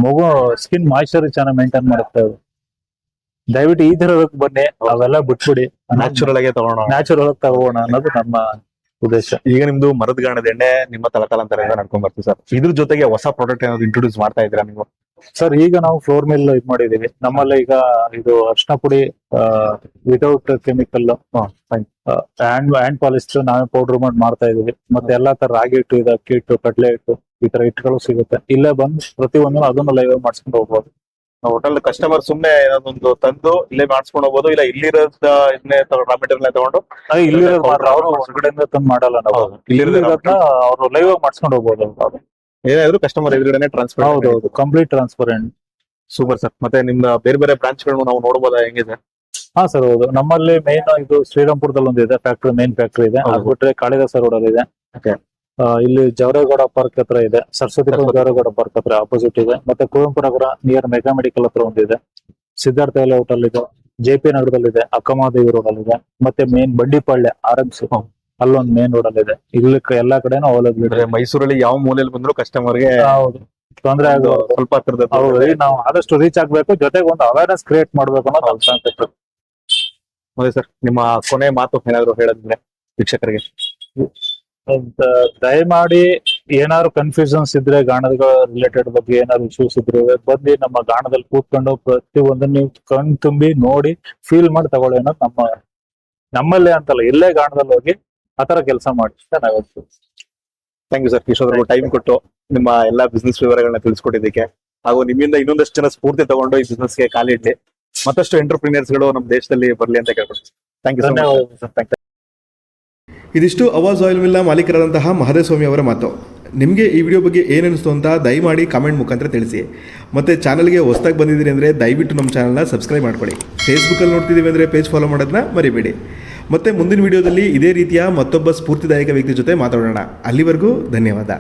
ಮಗು ಸ್ಕಿನ್ ಮಾಯ್ಚರ್ ಚೆನ್ನಾಗಿ ಮೇಂಟೈನ್ ಮಾಡುತ್ತೆ ಅದು. ದಯವಿಟ್ಟು ಈ ತರ ಬನ್ನಿ. ಅವೆಲ್ಲ ಬಿಟ್ಬಿಡಿ. ನ್ಯಾಚುರಲ್ ಆಗಿ ತಗೋಣ. ನ್ಯಾಚುರಲ್ ಆಗಿ ತಗೋಣ ಅನ್ನೋದು ನಮ್ಮ ಉದ್ದೇಶ. ಈಗ ನಿಮ್ದು ಮರದ ಗಾಣದ ಎಣ್ಣೆ ನಿಮ್ಮ ತಲಕಾಲಂತರ ನಡ್ಕೊಂಡ್ ಬರ್ತೀವಿ ಸರ್. ಇದ್ರ ಜೊತೆಗೆ ಹೊಸ ಪ್ರಾಡಕ್ಟ್ ಏನಾದ್ರು ಇಂಟ್ರೊಡ್ಯೂಸ್ ಮಾಡ್ತಾ ಇದ್ದೀರಾ ನೀವು? ಸರ್, ಈಗ ನಾವು ಫ್ಲೋರ್ ಮೇಲ್ ಇದ್ ಮಾಡಿದೀವಿ ನಮ್ಮಲ್ಲಿ ಈಗ ಇದು ಅರ್ಶನ ಪುಡಿ without chemical. Hand hand polish ನಾವೇ ಪೌಡರ್ ಮಾಡಿ ಮಾಡ್ತಾ ಇದೀವಿ ಮತ್ತೆ ಎಲ್ಲಾ ತರ ರಾಗಿ ಹಿಟ್ಟು ಇದು ಅಕ್ಕಿ ಹಿಟ್ಟು, ಕಡಲೆ ಹಿಟ್ಟು ಈ ತರ ಹಿಟ್ಟುಗಳು ಸಿಗುತ್ತೆ. ಇಲ್ಲೇ ಬಂದು ಪ್ರತಿಯೊಂದು ಅದನ್ನು ಲೈವ್ ಮಾಡಿಸ್ಕೊಂಡು ಹೋಗ್ಬೋದು. ಹೋಟೆಲ್ ಕಸ್ಟಮರ್ ಸುಮ್ನೆ ಒಂದು ತಂದು ಇಲ್ಲೇ ಮಾಡಿಸ್ಕೊಂಡು ಹೋಗ್ಬೋದು ಇಲ್ಲ ಇಲ್ಲಿರೋದ ಇದನ್ನೇ ರಾ ಮೆಟೀರಿಯಲ್ ತಗೊಂಡು ಇಲ್ಲಿರೋದು ಮಾತ್ರ. ಅವರು ಹೊರಗಡೆಯಿಂದ ತಂದು ಮಾಡಲ್ಲ ನಾವು. ಇಲ್ಲಿರೋದನ್ನ ಅವರು ಲೈವ್ ಆಗಿ ಮಾಡಿಸ್ಕೊಂಡು ಹೋಗ್ಬೋದು. ಏನಾದ್ರು ಕಸ್ಟಮರ್ ಎದುರುಗಡೆ ಟ್ರಾನ್ಸ್ಫರ್ ಹೌದು ಹೌದು. ಕಂಪ್ಲೀಟ್ ಟ್ರಾನ್ಸ್ಪರೆಂಟ್ ಸೂಪರ್ ಸರ್ ಮತ್ತೆ ನಿಮ್ಮ ಬೇರೆ ಬೇರೆ ಬ್ರಾಂಚ್ಗಳನ್ನು ನಾವು ನೋಡಬಹುದಾ ಹೆಂಗಿದೆ? ಹಾ ಸರ್ ಹೌದು. ನಮ್ಮಲ್ಲಿ ಮೇನ್ ಇದು ಶ್ರೀರಾಮ್ಪುರದಲ್ಲಿ ಒಂದು ಇದೆ ಫ್ಯಾಕ್ಟ್ರಿ ಮೇನ್ ಫ್ಯಾಕ್ಟ್ರಿ ಇದೆ. ಅದ್ ಬಿಟ್ರೆ ಕಾಳಿದಾಸ ರೋಡ್ ಅಲ್ಲಿ ಇದೆ. ಇಲ್ಲಿ ಜವರೇಗೌಡ ಪಾರ್ಕ್ ಹತ್ರ ಇದೆ. ಸರಸ್ವತಿ. ಜವರೇಗೌಡ ಪಾರ್ಕ್ ಹತ್ರ ಅಪೋಸಿಟ್ ಇದೆ. ಮತ್ತೆ Kuvempu Nagar near mega medical ಹತ್ರ ಒಂದಿದೆ ಸಿದ್ಧಾರ್ಥ ಲೇಔಟ್ ಅಲ್ಲಿ ಇದೆ. ಜೆ ಪಿ ನಗರದಲ್ಲಿ ಇದೆ. ಅಕ್ಕಮಹಾದೇವಿ ರೋಡ್ ಅಲ್ಲಿ ಇದೆ. ಮತ್ತೆ main Bandipalya R M C ಹ್ಮ್. ಅಲ್ಲೊಂದು ಮೇನ್ ರೋಡ್ ಅಲ್ಲಿ ಇದೆ. ಇಲ್ಲಿ ಎಲ್ಲಾ ಕಡೆನೂ ಅವೈಲೇಬಲ್ ಇದೆ ಅಂದ್ರೆ ಮೈಸೂರಲ್ಲಿ ಯಾವ ಮೂಲೆಯಲ್ಲಿ ಬಂದ್ರು ಕಸ್ಟಮರ್ಗೆ ತೊಂದ್ರೆ ಸ್ವಲ್ಪ ಹತ್ರದ ನಾವು ಆದಷ್ಟು ರೀಚ್ ಆಗ್ಬೇಕು. ಜೊತೆಗೆ ಒಂದು ಅವೇರ್ನೆಸ್ ಕ್ರಿಯೇಟ್ ಮಾಡ್ಬೇಕು ಅನ್ನೋದು ನಮ್ಮ ಸರ್ ನಿಮ್ಮ ಕೊನೆ ಮಾತು ಏನಾದ್ರು ಹೇಳಿದ್ರೆ ವೀಕ್ಷಕರಿಗೆ? ದಯಮಾಡಿ ಏನಾದ್ರು ಕನ್ಫ್ಯೂಷನ್ಸ್ ಇದ್ರೆ ಗಾಣದ ರಿಲೇಟೆಡ್ ಬಗ್ಗೆ ಏನಾದ್ರು ಇಶ್ಯೂಸ್ ಇದ್ರೆ ಬಂದು ನಮ್ಮ ಗಾಣದಲ್ಲಿ ಕೂತ್ಕೊಂಡು ಪ್ರತಿ ಒಂದನ್ನು ನೀವು ಕಣ್ ತುಂಬಿ ನೋಡಿ ಫೀಲ್ ಮಾಡಿ ತಗೊಳ್ಳಿ ಅನ್ನೋದು ನಮ್ಮ ನಮ್ಮಲ್ಲೇ ಅಂತಲ್ಲ ಇಲ್ಲೇ ಗಾಣದಲ್ಲಿ ಹೋಗಿ ಆತರ ಕೆಲಸ ಮಾಡಿ. ಅಂತ ನಾವ್ ಹೇಳ್ತೀವಿ ಥ್ಯಾಂಕ್ ಯು ಸರ್ ಇಷ್ಟೊಂದು ಟೈಮ್ ಕೊಟ್ಟು ನಿಮ್ಮ ಎಲ್ಲಾ ಬಿಸ್ನೆಸ್ ವಿವರಗಳನ್ನ ತಿಳಿಸ್ಕೊಟ್ಟಿದ್ದಕ್ಕೆ. ಹಾಗೂ ನಿಮ್ಮಿಂದ ಇನ್ನೊಂದಷ್ಟು ಜನ ಸ್ಫೂರ್ತಿ ತಗೊಂಡು ಈ ಬಿಸ್ನೆಸ್ಗೆ ಗೆ ಕಾಲಿಡ್ಲಿ ಮತ್ತಷ್ಟು ಎಂಟರ್ಪ್ರಿನಿಯರ್ಸ್ಗಳು ನಮ್ಮ ದೇಶದಲ್ಲಿ ಬರಲಿ ಅಂತ ಕೇಳ್ಕೊಡ್ತೀನಿ. ಥ್ಯಾಂಕ್ ಯು ಸರ್ ಇದಿಷ್ಟು ಅವಾಜ್ ಆಯಿಲ್ ಮಿಲ್ನ ಮಾಲೀಕರಾದಂತಹ ಮಹದೇಸ್ವಾಮಿ ಅವರ ಮಾತು. ನಿಮಗೆ ಈ ವಿಡಿಯೋ ಬಗ್ಗೆ ಏನಿಸ್ತು ಅಂತ ದಯಮಾಡಿ ಕಾಮೆಂಟ್ ಮುಖಾಂತರ ತಿಳಿಸಿ. ಮತ್ತು ಚಾನಲ್ಗೆ ಹೊಸ್ದಾಗಿ ಬಂದಿದ್ದೀರಿ ಅಂದರೆ ದಯವಿಟ್ಟು ನಮ್ಮ ಚಾನಲ್ನ ಸಬ್ಸ್ಕ್ರೈಬ್ ಮಾಡ್ಕೊಳ್ಳಿ. ಫೇಸ್ಬುಕ್ಕಲ್ಲಿ ನೋಡ್ತಿದ್ದೀವಿ ಅಂದರೆ ಪೇಜ್ ಫಾಲೋ ಮಾಡೋದನ್ನ ಮರಿಬೇಡಿ. ಮತ್ತು ಮುಂದಿನ ವಿಡಿಯೋದಲ್ಲಿ ಇದೇ ರೀತಿಯ ಮತ್ತೊಬ್ಬ ಸ್ಫೂರ್ತಿದಾಯಕ ವ್ಯಕ್ತಿ ಜೊತೆ ಮಾತಾಡೋಣ. ಅಲ್ಲಿವರೆಗೂ ಧನ್ಯವಾದ.